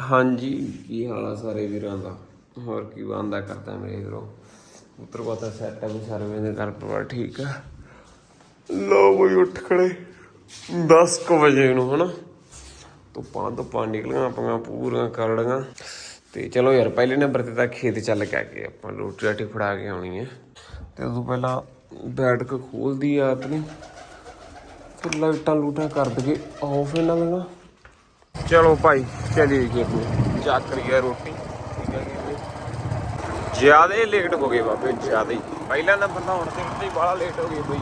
ਹਾਂਜੀ, ਕੀ ਹਾਲ ਆ ਸਾਰੇ ਵੀਰਾਂ ਦਾ? ਹੋਰ ਕੀ ਬੰਦਾ ਕਰਦਾ ਮੇਰੇ ਵੀਰੋ? ਉੱਤਰ ਪਤਾ ਸੈਟ ਆ ਵੀ ਸਰਵੇ ਦੇ ਘਰ ਪਰਿਵਾਰ ਠੀਕ ਆ? ਲੋ ਕੋਈ ਉੱਠ ਖੜੇ। 10 ਕੁ ਵਜੇ ਨੂੰ, ਹਨਾ? ਧੁੱਪਾਂ ਧੁੱਪਾਂ ਨਿਕਲੀਆਂ ਆਪਣੀਆਂ, ਪੂਰੀਆਂ ਕਰੜੀਆਂ ਤੇ ਚਲੋ ਯਾਰ, ਪਹਿਲੇ ਨੰਬਰ ਤੇ ਤਾਂ ਖੇਤ ਚੱਲ ਕੇ ਆ ਕੇ ਆਪਾਂ। ਰੋਟੀ ਰਾਟੀ ਫੜਾ ਕੇ ਆਉਣੀ ਹੈ ਤੇ ਉਦੋਂ ਪਹਿਲਾਂ ਬੈਠ ਕੇ ਖੋਲਦੀ ਆ ਆਪਣੀ ਫਿਰ ਲਾਈਟਾਂ ਲੂਟਾਂ ਕਰ ਦਗੇ ਆਫ ਇਹਨਾਂ ਦੀਆਂ। ਚਲੋ ਭਾਈ, ਚਲੀਏ ਜੀ ਨੂੰ ਚੱਕ ਲਈਏ ਰੋਟੀ। ਠੀਕ ਹੈ ਜੀ ਜਿਆਦੇ ਲੇਟ ਹੋ ਗਏ ਬਾਬੇ, ਜ਼ਿਆਦਾ ਹੀ। ਪਹਿਲਾ ਨੰਬਰ ਤਾਂ ਹੁਣ ਤੇ ਹੀ ਬੜਾ ਲੇਟ ਹੋ ਗਏ ਬਈ।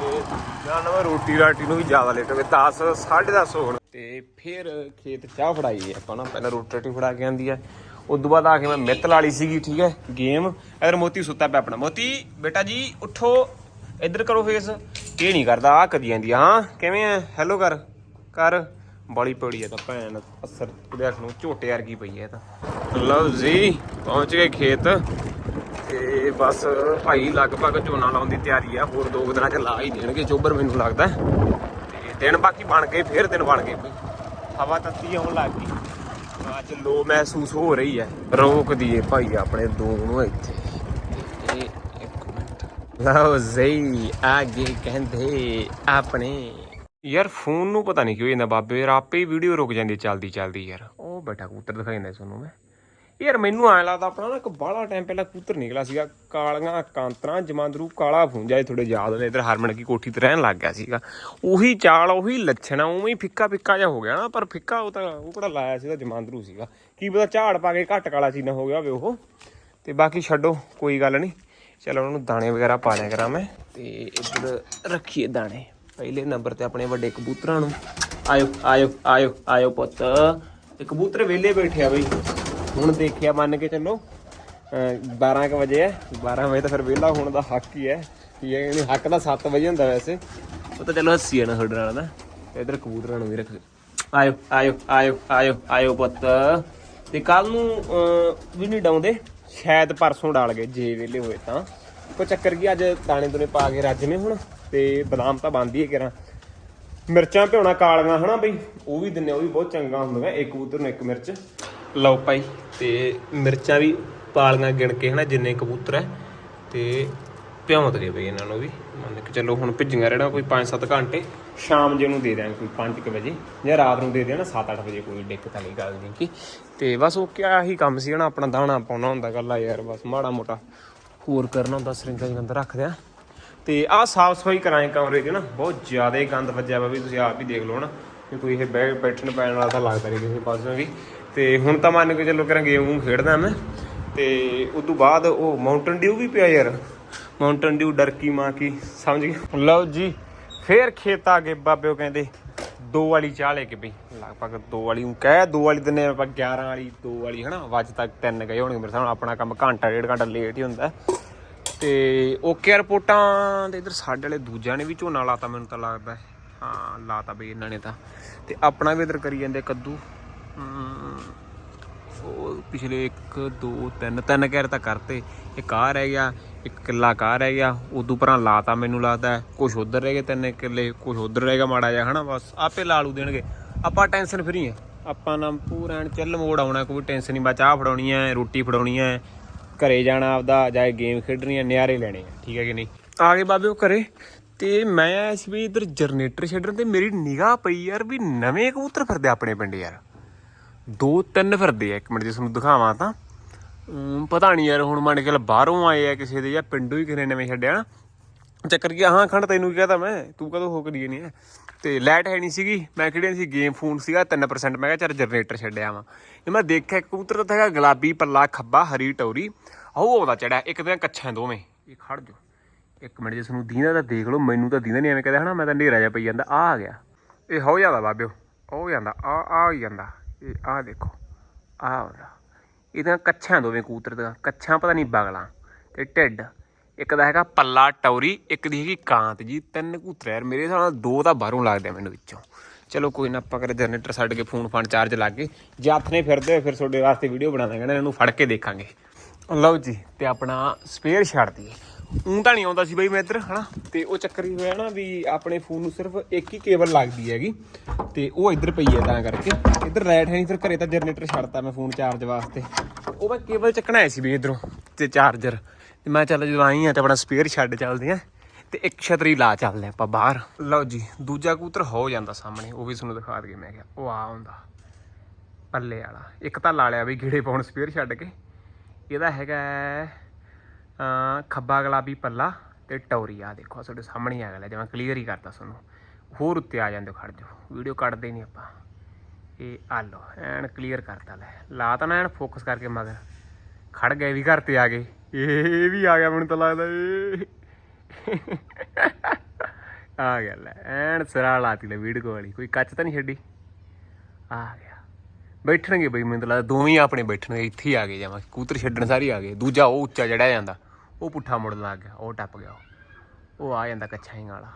ਤੇ ਨਾ ਨਾ ਰੋਟੀ ਰਾਟੀ ਨੂੰ ਵੀ ਜ਼ਿਆਦਾ ਲੇਟ ਹੋ ਗਏ 10 10:30 ਹੋਣ ਤੇ ਫਿਰ ਖੇਤ ਚਾਹ ਫੜਾਈ ਆਪਾਂ ਨਾ ਪਹਿਲਾਂ ਰੋਟੀ ਰਾਟੀ ਫੜਾ ਕੇ ਆਂਦੀ ਹੈ ਉਸ ਤੋਂ ਬਾਅਦ ਆ ਕੇ ਮੈਂ ਮਿੱਤ ਲਾਲੀ ਸੀਗੀ, ਠੀਕ ਹੈ ਗੇਮ ਇਧਰ ਮੋਤੀ ਸੁੱਤਾ ਪਿਆ ਆਪਣਾ। ਮੋਤੀ, ਬੇਟਾ ਜੀ, ਉੱਠੋ। ਇੱਧਰ ਕਰੋ ਫੇਸ ਇਹ ਨਹੀਂ ਕਰਦਾ ਆ ਕਦੀ ਜਾਂਦੀ ਆ। ਹਾਂ, ਕਿਵੇਂ ਆ? ਹੈਲੋ ਕਰ। ਕਰ। ਬੜੀ ਪੜੀ ਆ ਤਾਂ ਭੈਣ ਅਸਰ ਦੇਖ ਨੂੰ ਝੋਟੇ ਵਰਗੀ ਪਈ ਐ ਤਾਂ। ਲਓ ਜੀ ਪਹੁੰਚ ਗਏ ਖੇਤ। ਤੇ ਬਸ ਭਾਈ ਲਗਭਗ ਝੋਨਾ ਲਾਉਣ ਦੀ ਤਿਆਰੀ ਆ ਹੋਰ ਦੋ ਦਿਨਾਂ ਚ ਲਾ ਹੀ ਦੇਣਗੇ ਚੋਬਰ ਮੈਨੂੰ ਲੱਗਦਾ। ਤੇ ਦਿਨ ਬਾਕੀ ਬਣ ਗਏ ਫੇਰ ਦਿਨ ਬਣ ਗਏ। ਹਵਾ ਤੱਤੀ ਆਉਣ ਲੱਗ ਗਈ। ਅੱਜ ਲੋ ਮਹਿਸੂਸ ਹੋ ਰਹੀ ਹੈ ਰੋਕ ਦਈਏ ਭਾਈ ਆਪਣੇ ਦੋ ਨੂੰ ਇੱਥੇ। ਇਹ ਇੱਕ ਮਿੰਟ। ਲਓ ਜੀ ਅੱਗੇ ਕਹਿੰਦੇ ਆਪਣੇ। ਯਾਰ ਫੋਨ ਨੂੰ ਪਤਾ ਨਹੀਂ ਕਿਉਂ ਜਾਂਦਾ ਬਾਬੇ, ਯਾਰ ਆਪੇ ਹੀ ਵੀਡੀਓ ਰੁਕ ਜਾਂਦੀ ਚੱਲਦੀ ਚੱਲਦੀ ਯਾਰ। ਉਹ ਬੈਠਾ ਕਬੂਤਰ ਦਿਖਾਈ ਜਾਂਦਾ ਤੁਹਾਨੂੰ ਮੈਂ। ਯਾਰ ਮੈਨੂੰ ਐਂ ਲੱਗਦਾ ਆਪਣਾ ਨਾ ਇੱਕ ਬਾਹਲਾ ਟਾਈਮ ਪਹਿਲਾਂ ਕਬੂਤਰ ਨਿਕਲਾ ਸੀਗਾ, ਕਾਲੀਆਂ ਕਾਂਤਰਾ, ਜਮਾਂਦਰੂ, ਕਾਲਾ ਫੂੰਜਾ ਥੋੜੇ ਯਾਦ ਨੇ, ਇਧਰ ਹਰਮਨ ਕੀ ਕੋਠੀ ਤੇ ਰਹਿਣ ਲੱਗ ਗਿਆ ਸੀਗਾ। ਉਹੀ ਚਾਲ, ਉਹੀ ਲੱਛਣ ਉਵੇਂ ਹੀ ਫਿੱਕਾ ਫਿੱਕਾ ਜਿਹਾ ਹੋ ਗਿਆ ਨਾ, ਪਰ ਫਿੱਕਾ ਉਹ ਤਾਂ, ਉਹ ਕਿਹੜਾ ਲਾਇਆ ਸੀਗਾ, ਜਮਾਂਦਰੂ ਸੀਗਾ। ਕੀ ਪਤਾ ਝਾੜ ਪਾ ਕੇ ਘੱਟ ਕਾਲਾ ਸੀ ਨਾ ਹੋ ਗਿਆ ਹੋਵੇ ਉਹ। ਤੇ ਬਾਕੀ ਛੱਡੋ, ਕੋਈ ਗੱਲ ਨਹੀਂ। ਚਲੋ ਉਹਨਾਂ ਨੂੰ ਦਾਣੇ ਵਗੈਰਾ ਪਾ ਲਿਆ ਕਰਾਂ ਮੈਂ, ਤੇ ਇੱਧਰ ਰੱਖੀਏ ਦਾਣੇ। ਪਹਿਲੇ ਨੰਬਰ ਤੇ ਆਪਣੇ ਵੱਡੇ ਕਬੂਤਰਾਂ ਨੂੰ। ਆਇਓ ਆਇਓ ਆਇਓ ਆਇਓ ਪੁੱਤ। ਤੇ ਕਬੂਤਰ ਵਿਹਲੇ ਬੈਠੇ ਆ ਬਈ। ਹੁਣ ਦੇਖਿਆ ਮੰਨ ਕੇ ਚੱਲੋ ਅਹ 12 ਕ ਵਜੇ ਹੈ 12 ਵਜੇ ਤਾਂ ਫਿਰ ਵਿਹਲਾ ਹੋਣ ਦਾ ਹੱਕ ਹੀ ਹੈ। ਇਹ ਨਹੀਂ ਹੱਕ ਤਾਂ 7 ਵਜੇ ਹੁੰਦਾ ਵੈਸੇ। ਉਹ ਤਾਂ ਚਲੋ ਹੱਸੀ ਆ ਨਾ ਤੁਹਾਡੇ ਨਾਲ ਨਾ। ਤੇ ਇੱਧਰ ਕਬੂਤਰਾਂ ਨੂੰ ਵੀ ਰੱਖ। ਆਇਓ ਆਇਓ ਆਇਓ ਆਇਓ ਆਇਓ ਪੁੱਤ। ਤੇ ਕੱਲ ਨੂੰ ਅਹ, ਵੀ ਨਹੀਂ ਡਾਉਂਦੇ। ਸ਼ਾਇਦ ਪਰਸੋਂ ਡਾਲ ਗਏ ਜੇ ਵਿਹਲੇ ਹੋਏ ਤਾਂ। ਕੋ ਚੱਕਰ ਕੀ ਅੱਜ ਦਾਣੇ ਦੁਨੇ ਪਾ ਕੇ ਰੱਜ ਨੇ ਹੁਣ। ਤੇ ਬਦਾਮ ਤਾਂ ਬੰਦੀ ਹੈ ਕਿਰਾਂ। ਮਿਰਚਾਂ ਭਿਉਣਾ ਕਾਲੀਆਂ ਹਨਾ ਬਈ ਉਹ ਵੀ ਦਿੰਨੇ ਉਹ ਵੀ ਬਹੁਤ ਚੰਗਾ ਹੁੰਦੀਆਂ ਇੱਕ ਕਬੂਤਰ ਨੂੰ ਇੱਕ ਮਿਰਚ। ਲਓ ਭਾਈ ਤੇ ਮਿਰਚਾਂ ਵੀ ਪਾਲੀਆਂ ਗਿਣ ਕੇ ਹਨਾ ਜਿੰਨੇ ਕਬੂਤਰ ਹੈ ਤੇ ਭਿਉਂ ਦਗੇ ਬਈ ਇਹਨਾਂ ਨੂੰ ਵੀ। ਮੰਨ ਕੇ ਚੱਲੋ ਹੁਣ ਭਿੱਜੀਆਂ ਰਹਿਣਾ ਕੋਈ 5-7 ਘੰਟੇ। ਸ਼ਾਮ ਜੇ ਨੂੰ ਦੇ ਦਿਆਂਗੇ ਕੋਈ 5 ਵਜੇ ਜਾਂ ਰਾਤ ਨੂੰ ਦੇ ਦੇਣਾ 7-8 ਵਜੇ ਕੋਈ ਦਿੱਕਤ ਵਾਲੀ ਗੱਲ ਨਹੀਂ ਕਿ ਤੇ ਬਸ ਉਹ ਕਿਆ ਹੀ ਕੰਮ ਸੀ ਹਨਾ ਆਪਣਾ ਦਾਣਾ ਪਾਉਣਾ ਹੁੰਦਾ ਗੱਲਾਂ ਯਾਰ ਬਸ ਮਾੜਾ ਮੋਟਾ ਹੋਰ ਕਰਨਾ ਹੁੰਦਾ ਸਰਿੰਜਾਂ ਦੇ ਅੰਦਰ ਰੱਖਦੇ ਆ। ਤੇ ਆਹ ਸਾਫ਼ ਸਫ਼ਾਈ ਕਰਾਏ ਕਮਰੇ 'ਚ ਨਾ, ਬਹੁਤ ਜ਼ਿਆਦਾ ਗੰਦ ਵੱਜਿਆ ਵਾ ਵੀ ਤੁਸੀਂ ਆਪ ਹੀ ਦੇਖ ਲਓ ਨਾ ਕਿ ਕੋਈ ਇਹ ਬੈ- ਬੈਠਣ ਪੈਣ ਵਾਲਾ ਤਾਂ ਲੱਗਦਾ ਨਹੀਂ ਕਿਸੇ ਪਾਸੋਂ ਵੀ। ਤੇ ਹੁਣ ਤਾਂ ਮੰਨ ਕੇ ਚੱਲੋ ਕਰਾਂ ਗੇਮ ਨੂੰ ਖੇਡਦਾ ਮੈਂ, ਤੇ ਉਸ ਤੋਂ ਬਾਅਦ ਉਹ ਮਾਊਂਟਨ ਡਿਊ ਵੀ ਪਿਆ ਯਾਰ। ਮਾਊਂਟਨ ਡਿਊ ਡਰਕੀ ਮਾਂ ਕੀ, ਸਮਝ ਗਏ? ਲਓ ਜੀ, ਫੇਰ ਖੇਤ ਆ ਗਏ ਬਾਬਿਓ ਕਹਿੰਦੇ ਦੋ ਵਾਲੀ ਚਾਹ ਲੈ ਕੇ ਬਈ। ਲਗਭਗ ਦੋ ਵਾਲੀ ਨੂੰ ਕਹਿ, ਦੋ ਵਾਲੀ ਦਿਨੇ ਆਪਾਂ 11 ਵਾਲੀ, ਦੋ ਵਾਲੀ ਹਨਾ, ਵੱਜ ਤੱਕ ਤਿੰਨ ਗਏ ਹੋਣਗੇ ਮੇਰੇ ਸਾਹਮਣੇ, ਆਪਣਾ ਕੰਮ ਘੰਟਾ, ਡੇਢ ਘੰਟਾ ਲੇਟ ਹੀ ਹੁੰਦਾ। ਤੇ ਓਕੇ ਰਿਪੋਰਟਾਂ ਤੇ ਇਧਰ ਸਾਡੇ ਵਾਲੇ ਦੂਜਿਆਂ ਨੇ ਵੀ ਝੋਨਾ ਲਾਤਾ ਮੈਨੂੰ ਤਾਂ ਲੱਗਦਾ ਹੈ। ਹਾਂ, ਲਾਤਾ ਬਈ ਇਹਨਾਂ ਨੇ ਤਾਂ। ਤੇ ਆਪਣਾ ਵੀ ਇਧਰ ਕਰੀ ਜਾਂਦੇ ਕੱਦੂ। ਉਹ ਪਿਛਲੇ 1 2 3 ਤਿੰਨ ਕੈਰ ਤਾਂ ਕਰਤੇ। ਇੱਕ ਆ ਰਹਿ ਗਿਆ, ਇੱਕ ਕਿੱਲਾ ਕਾ ਰਹਿ ਗਿਆ। ਉਦੋਂ ਪਰਾਂ ਲਾਤਾ ਮੈਨੂੰ ਲੱਗਦਾ। ਕੁਝ ਉਧਰ ਰਹਿ ਗਏ, ਤਿੰਨ ਕਿੱਲੇ। ਕੁਝ ਉਧਰ ਰਹਿ ਗਿਆ ਮਾੜਾ ਜਿਹਾ, ਹਨਾ? ਬਸ ਆਪੇ ਲਾਲੂ ਦੇਣਗੇ। ਆਪਾਂ ਟੈਨਸ਼ਨ ਫਰੀ ਆ। ਆਪਾਂ ਨਾ ਪੂਰਾ ਐਨ ਚੱਲ ਮੋੜ ਆਉਣਾ, ਕੋਈ ਟੈਨਸ਼ਨ ਨਹੀਂ ਬਾ ਚਾਹ ਫੜਾਉਣੀ ਐ, ਰੋਟੀ ਫੜਾਉਣੀ ਐ। ਘਰੇ ਜਾਣਾ ਆਪਦਾ, ਜਾਂ ਗੇਮ ਖੇਡਣੀ ਆ, ਨਿਆਰੇ ਲੈਣੇ ਆ। ਠੀਕ ਹੈ ਕਿ ਨਹੀਂ? ਆ ਗਏ ਬਾਬੇ ਉਹ ਘਰੇ। ਤੇ ਮੈਂ ਆਇਆ ਸੀ ਵੀ ਇਧਰ ਜਨਰੇਟਰ ਛੱਡਣ ਤੇ ਮੇਰੀ ਨਿਗਾਹ ਪਈ ਯਾਰ ਵੀ ਨਵੇਂ ਕਬੂਤਰ ਫਿਰਦੇ ਆਪਣੇ ਪਿੰਡ ਯਾਰ। ਦੋ ਤਿੰਨ ਫਿਰਦੇ ਆ, ਇੱਕ ਮਿੰਟ ਜੇ ਤੁਹਾਨੂੰ ਦਿਖਾਵਾਂ ਤਾਂ। ਪਤਾ ਨਹੀਂ ਯਾਰ ਹੁਣ ਮੰਨ ਕੇ ਚੱਲ ਬਾਹਰੋਂ ਆਏ ਆ ਕਿਸੇ ਦੇ ਜਾਂ ਪਿੰਡੋਂ ਹੀ ਕਿਸੇ ਨੇ ਨਵੇਂ ਛੱਡਿਆ ਨਾ। ਚੱਕਰ ਕੀ ਆ, ਹਾਂ ਖੰਡ ਤੈਨੂੰ ਕੀ ਕਹਤਾ ਮੈਂ? ਤੂੰ ਕਦੋਂ ਹੋ ਕਰੀਏ ਨਹੀਂ ਹੈ ਤੇ ਲਾਈਟ ਹੈ ਨਹੀਂ ਸੀਗੀ ਮੈਂ ਕਿਹੜੀਆਂ ਸੀ ਗੇਮ ਫੋਨ ਸੀਗਾ 3% ਮੈਂ ਕਿਹਾ ਚੱਲ ਜਨਰੇਟਰ ਛੱਡਿਆ ਵਾਂ। ਇਹ ਮੈਂ ਦੇਖਿਆ ਕਬੂਤਰ ਤਾਂ ਹੈਗਾ ਗੁਲਾਬੀ ਪੱਲਾ ਖੱਬਾ ਹਰੀ ਟੌਰੀ। ਆਹ ਆਉਂਦਾ ਚੜਿਆ ਇੱਕ ਤਾਂ ਕੱਛਾਂ ਦੋਵੇਂ। ਇਹ ਖੜ ਜੋ ਇੱਕ ਮਿੰਟ ਜੇ ਤੁਹਾਨੂੰ ਦੀਨਾ ਤਾਂ ਦੇਖ ਲਓ ਮੈਨੂੰ ਤਾਂ ਦੀਨਾ ਨਹੀਂ ਐਵੇਂ ਕਹਿੰਦਾ ਹਨਾ ਮੈਂ ਤਾਂ ਹਨੇਰਾ ਜਿਹਾ ਪਈ ਜਾਂਦਾ। ਆ ਆ ਗਿਆ। ਇਹ ਹੋ ਜਾਂਦਾ ਬਾਬਿਓ ਉਹ ਜਾਂਦਾ ਆ ਆ ਹੀ ਜਾਂਦਾ। ਇਹ ਆ ਦੇਖੋ ਆ ਆਉਂਦਾ ਇਹਦਾ ਕੱਛਾਂ ਦੋਵੇਂ ਕਬੂਤਰ ਦਾ ਕੱਛਾਂ ਪਤਾ ਨਹੀਂ ਬਗਲਾਂ ਤੇ ਢਿੱਡ। ਇੱਕ ਦਾ ਹੈਗਾ ਪੱਲਾ ਟੌਰੀ, ਇੱਕ ਦੀ ਹੈਗੀ ਕਾਂਤ ਜੀ, ਤਿੰਨ ਕਬੂਤਰ ਯਾਰ, ਮੇਰੇ ਹਿਸਾਬ ਨਾਲ ਦੋ ਤਾਂ ਬਾਹਰੋਂ ਲੱਗਦੇ ਆ ਮੈਨੂੰ ਵਿੱਚੋਂ। ਚਲੋ ਕੋਈ ਨਾ, ਆਪਾਂ ਕਰੇ ਜਨਰੇਟਰ ਛੱਡ ਕੇ ਫੋਨ ਫਾਨ ਚਾਰਜ ਲਾ ਕੇ ਜੇ ਹੱਥ ਨੇ ਫਿਰਦੇ ਹੋਏ ਫਿਰ ਤੁਹਾਡੇ ਵਾਸਤੇ ਵੀਡੀਓ ਬਣਾ ਦਾਂਗੇ ਨਾ ਇਹਨੂੰ ਫੜ ਕੇ ਦੇਖਾਂਗੇ। ਲਓ ਜੀ, ਤੇ ਆਪਣਾ ਸਪੇਅਰ ਛੱਡ ਦਈਏ। ਊਂ ਤਾਂ ਨਹੀਂ ਆਉਂਦਾ ਸੀ ਬਈ ਮੈਂ ਇੱਧਰ, ਹਨਾ? ਤੇ ਉਹ ਚੱਕਰ ਹੀ ਹੋਇਆ ਨਾ ਵੀ ਆਪਣੇ ਫੋਨ ਨੂੰ ਸਿਰਫ ਇੱਕ ਹੀ ਕੇਬਲ ਲੱਗਦੀ ਹੈਗੀ, ਤੇ ਉਹ ਇੱਧਰ ਪਈ ਹੈ ਤਾਂ ਕਰਕੇ। ਇੱਧਰ ਲਾਈਟ ਹੈ ਨਹੀਂ, ਫਿਰ ਘਰੇ ਤਾਂ ਜਨਰੇਟਰ ਛੱਡਤਾ ਮੈਂ ਫੋਨ ਚਾਰਜ ਵਾਸਤੇ। ਉਹ ਮੈਂ ਕੇਬਲ ਚੱਕਣਾ ਆਇਆ ਸੀ ਵੀ ਇੱਧਰੋਂ, ਤੇ ਚਾਰਜਰ। ਤੇ ਮੈਂ ਚੱਲ ਜਦੋਂ ਆਈ ਆ ਤੇ ਆਪਣਾ ਸਪੇਅਰ ਛੱਡ ਚੱਲਦੇ ਆ ਤੇ ਇੱਕ ਛਤਰੀ ਲਾ ਚੱਲਦੇ ਆਪਾਂ ਬਾਹਰ। ਲਓ ਜੀ, ਦੂਜਾ ਕਬੂਤਰ ਹੋ ਜਾਂਦਾ ਸਾਹਮਣੇ, ਉਹ ਵੀ ਤੁਹਾਨੂੰ ਦਿਖਾ ਦਈਏ ਮੈਂ ਕਿਹਾ, ਉਹ ਆ ਹੁੰਦਾ ਪੱਲੇ ਵਾਲਾ। ਇੱਕ ਤਾਂ ਲਾ ਲਿਆ ਵੀ ਗੇੜੇ ਪਾਉਣ ਸਪੇਅਰ ਛੱਡ ਕੇ। ਇਹਦਾ ਹੈਗਾ ਅ ਖੱਬਾ ਗੁਲਾਬੀ ਪੱਲਾ ਤੇ ਟੌਰੀ ਆ ਦੇਖੋ ਤੁਹਾਡੇ ਸਾਹਮਣੇ ਹੀ ਆ ਗਿਆ, ਜਿਵੇਂ ਕਲੀਅਰ ਹੀ ਕਰਤਾ ਤੁਹਾਨੂੰ। ਹੋਰ ਉੱਤੇ ਆ ਜਾਂਦੇ, ਖੜ ਜਾਓ। ਵੀਡੀਓ ਕੱਢਦੇ ਨਹੀਂ ਆਪਾਂ। ਇਹ ਆ ਲੋ ਐਨ ਕਲੀਅਰ ਕਰਤਾ ਲੈ। ਲਾ ਤਾਂ ਐਨ ਫੋਕਸ ਕਰਕੇ ਮਗਰ। ਖੜ ਗਏ ਵੀ ਘਰ ਤੇ ਆ ਗਏ। ਇਹ ਵੀ ਆ ਗਿਆ ਮੈਨੂੰ ਤਾਂ ਲੱਗਦਾ ਇਹ ਆ ਗਿਆ ਲੈ, ਐਨ ਸਿਰਾ ਲਾਤੀ ਲੈ ਵੀਡੀਓ ਵਾਲੀ। ਕੋਈ ਕੱਚ ਤਾਂ ਨਹੀਂ ਛੱਡੀ? ਆ ਗਿਆ। ਬੈਠਣਗੇ ਬਈ, ਮੈਨੂੰ ਤਾਂ ਲੱਗਦਾ ਦੋਵੇਂ ਆਪਣੇ ਬੈਠਣਗੇ, ਇੱਥੇ ਹੀ ਆ ਗਏ ਜਾਵਾਂ ਕੂਤਰ ਛੱਡਣ ਸਾਰੀ ਆ ਗਏ। ਦੂਜਾ ਉਹ ਉੱਚਾ ਚੜਿਆ ਜਾਂਦਾ। ਉਹ ਪੁੱਠਾ ਮੁੜ ਲੱਗ ਗਿਆ, ਉਹ ਟੱਪ ਗਿਆ ਉਹ। ਉਹ ਆ ਜਾਂਦਾ ਕੱਛਾ ਹੀ ਵਾਲਾ।